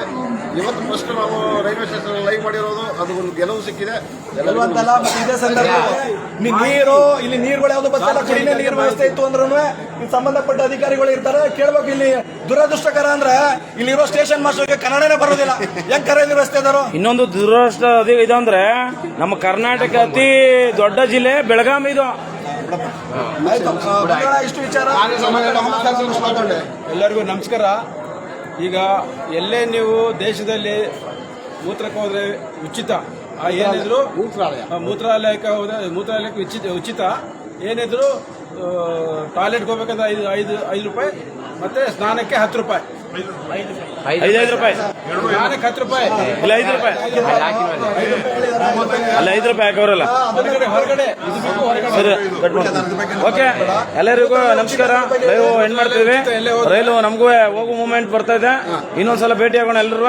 ಇವತ್ತು ಫಸ್ಟ್ ನಾವು ರೈಲ್ವೆ ಸ್ಟೇಷನ್ ಲೈವ್ ಮಾಡಿರೋದು ಅದು ಒಂದು ಗೆಲುವು ಸಿಕ್ಕಿದೆ. ಮತ್ತೆ ಇದೇ ನೀ- ನೀರು ಇಲ್ಲಿ ನೀರುಗಳು ಯಾವ್ದು ಬರ್ತಲ್ಲ ಕುಡಿಯೋ ನೀರು ವ್ಯವಸ್ಥೆ ಇತ್ತು ಅಂದ್ರೂ ಸಂಬಂಧಪಟ್ಟ ಅಧಿಕಾರಿಗಳು ಇರ್ತಾರೆ. ಕೇಳ್ಬೇಕು ಇಲ್ಲಿ ದುರದೃಷ್ಟಕರ ಅಂದ್ರೆ ಇಲ್ಲಿರೋ ಸ್ಟೇಷನ್ ಮಾಸ್ಟರ್ಗೆ ಕನ್ನಡನೇ ಬರೋದಿಲ್ಲ. ಹೆಂಗ್ ಕರೆಯಲ್ಲಿ ವ್ಯವಸ್ಥೆ ಇದಾರೋ ಇನ್ನೊಂದು ದುರದೃಷ್ಟ ಅದು ಇದಂದ್ರೆ ನಮ್ಮ ಕರ್ನಾಟಕ ಅತಿ ದೊಡ್ಡ ಜಿಲ್ಲೆ ಬೆಳಗಾವಿ ಇದು. ಆಯ್ತು. ಆ, ಬಂಧುಗಳ ಇಷ್ಟು ವಿಚಾರ. ಎಲ್ಲರಿಗೂ ನಮಸ್ಕಾರ. ಈಗ ಎಲ್ಲೇ ನೀವು ದೇಶದಲ್ಲಿ ಮೂತ್ರಕ್ಕೆ ಹೋದ್ರೆ ಉಚಿತ ಆ ಏನಿದ್ರು ಮೂತ್ರಾಲಯ. ಮೂತ್ರಾಲಯಕ್ಕೆ ಹೋದ್ರೆ ಮೂತ್ರಾಲಯಕ್ಕೆ ಉಚಿತ ಉಚಿತ ಏನಿದ್ರು ಟಾಯ್ಲೆಟ್ಗೆ ಹೋಗ್ಬೇಕಾದ್ರೆ ಐದು ಐದು ಐದು ರೂಪಾಯಿ ಮತ್ತೆ ಸ್ನಾನಕ್ಕೆ ಹತ್ತು ರೂಪಾಯಿ. ಐದೈದು ರೂಪಾಯಿ. ಸ್ನಾನಕ್ಕೆ ಹತ್ತು ರೂಪಾಯಿ. ಇಲ್ಲ ಐದು ರೂಪಾಯಿ. ಅಲ್ಲ ಐದು ರೂಪಾಯಿ ಹೊರಗಡೆ ಸರಿ ಕಟ್ ಓಕೆ ಎಲ್ಲರಿಗೂ ನಮಸ್ಕಾರ. ಲೈವ್ ಎಂಡ್ ಮಾಡ್ತೀವಿ ರೈಲು ನಮಗೂ ಹೋಗೋ ಮೂಮೆಂಟ್ ಬರ್ತಾ ಇದೆ. ಇನ್ನೊಂದ್ಸಲ ಭೇಟಿ ಆಗೋಣ ಎಲ್ಲರೂ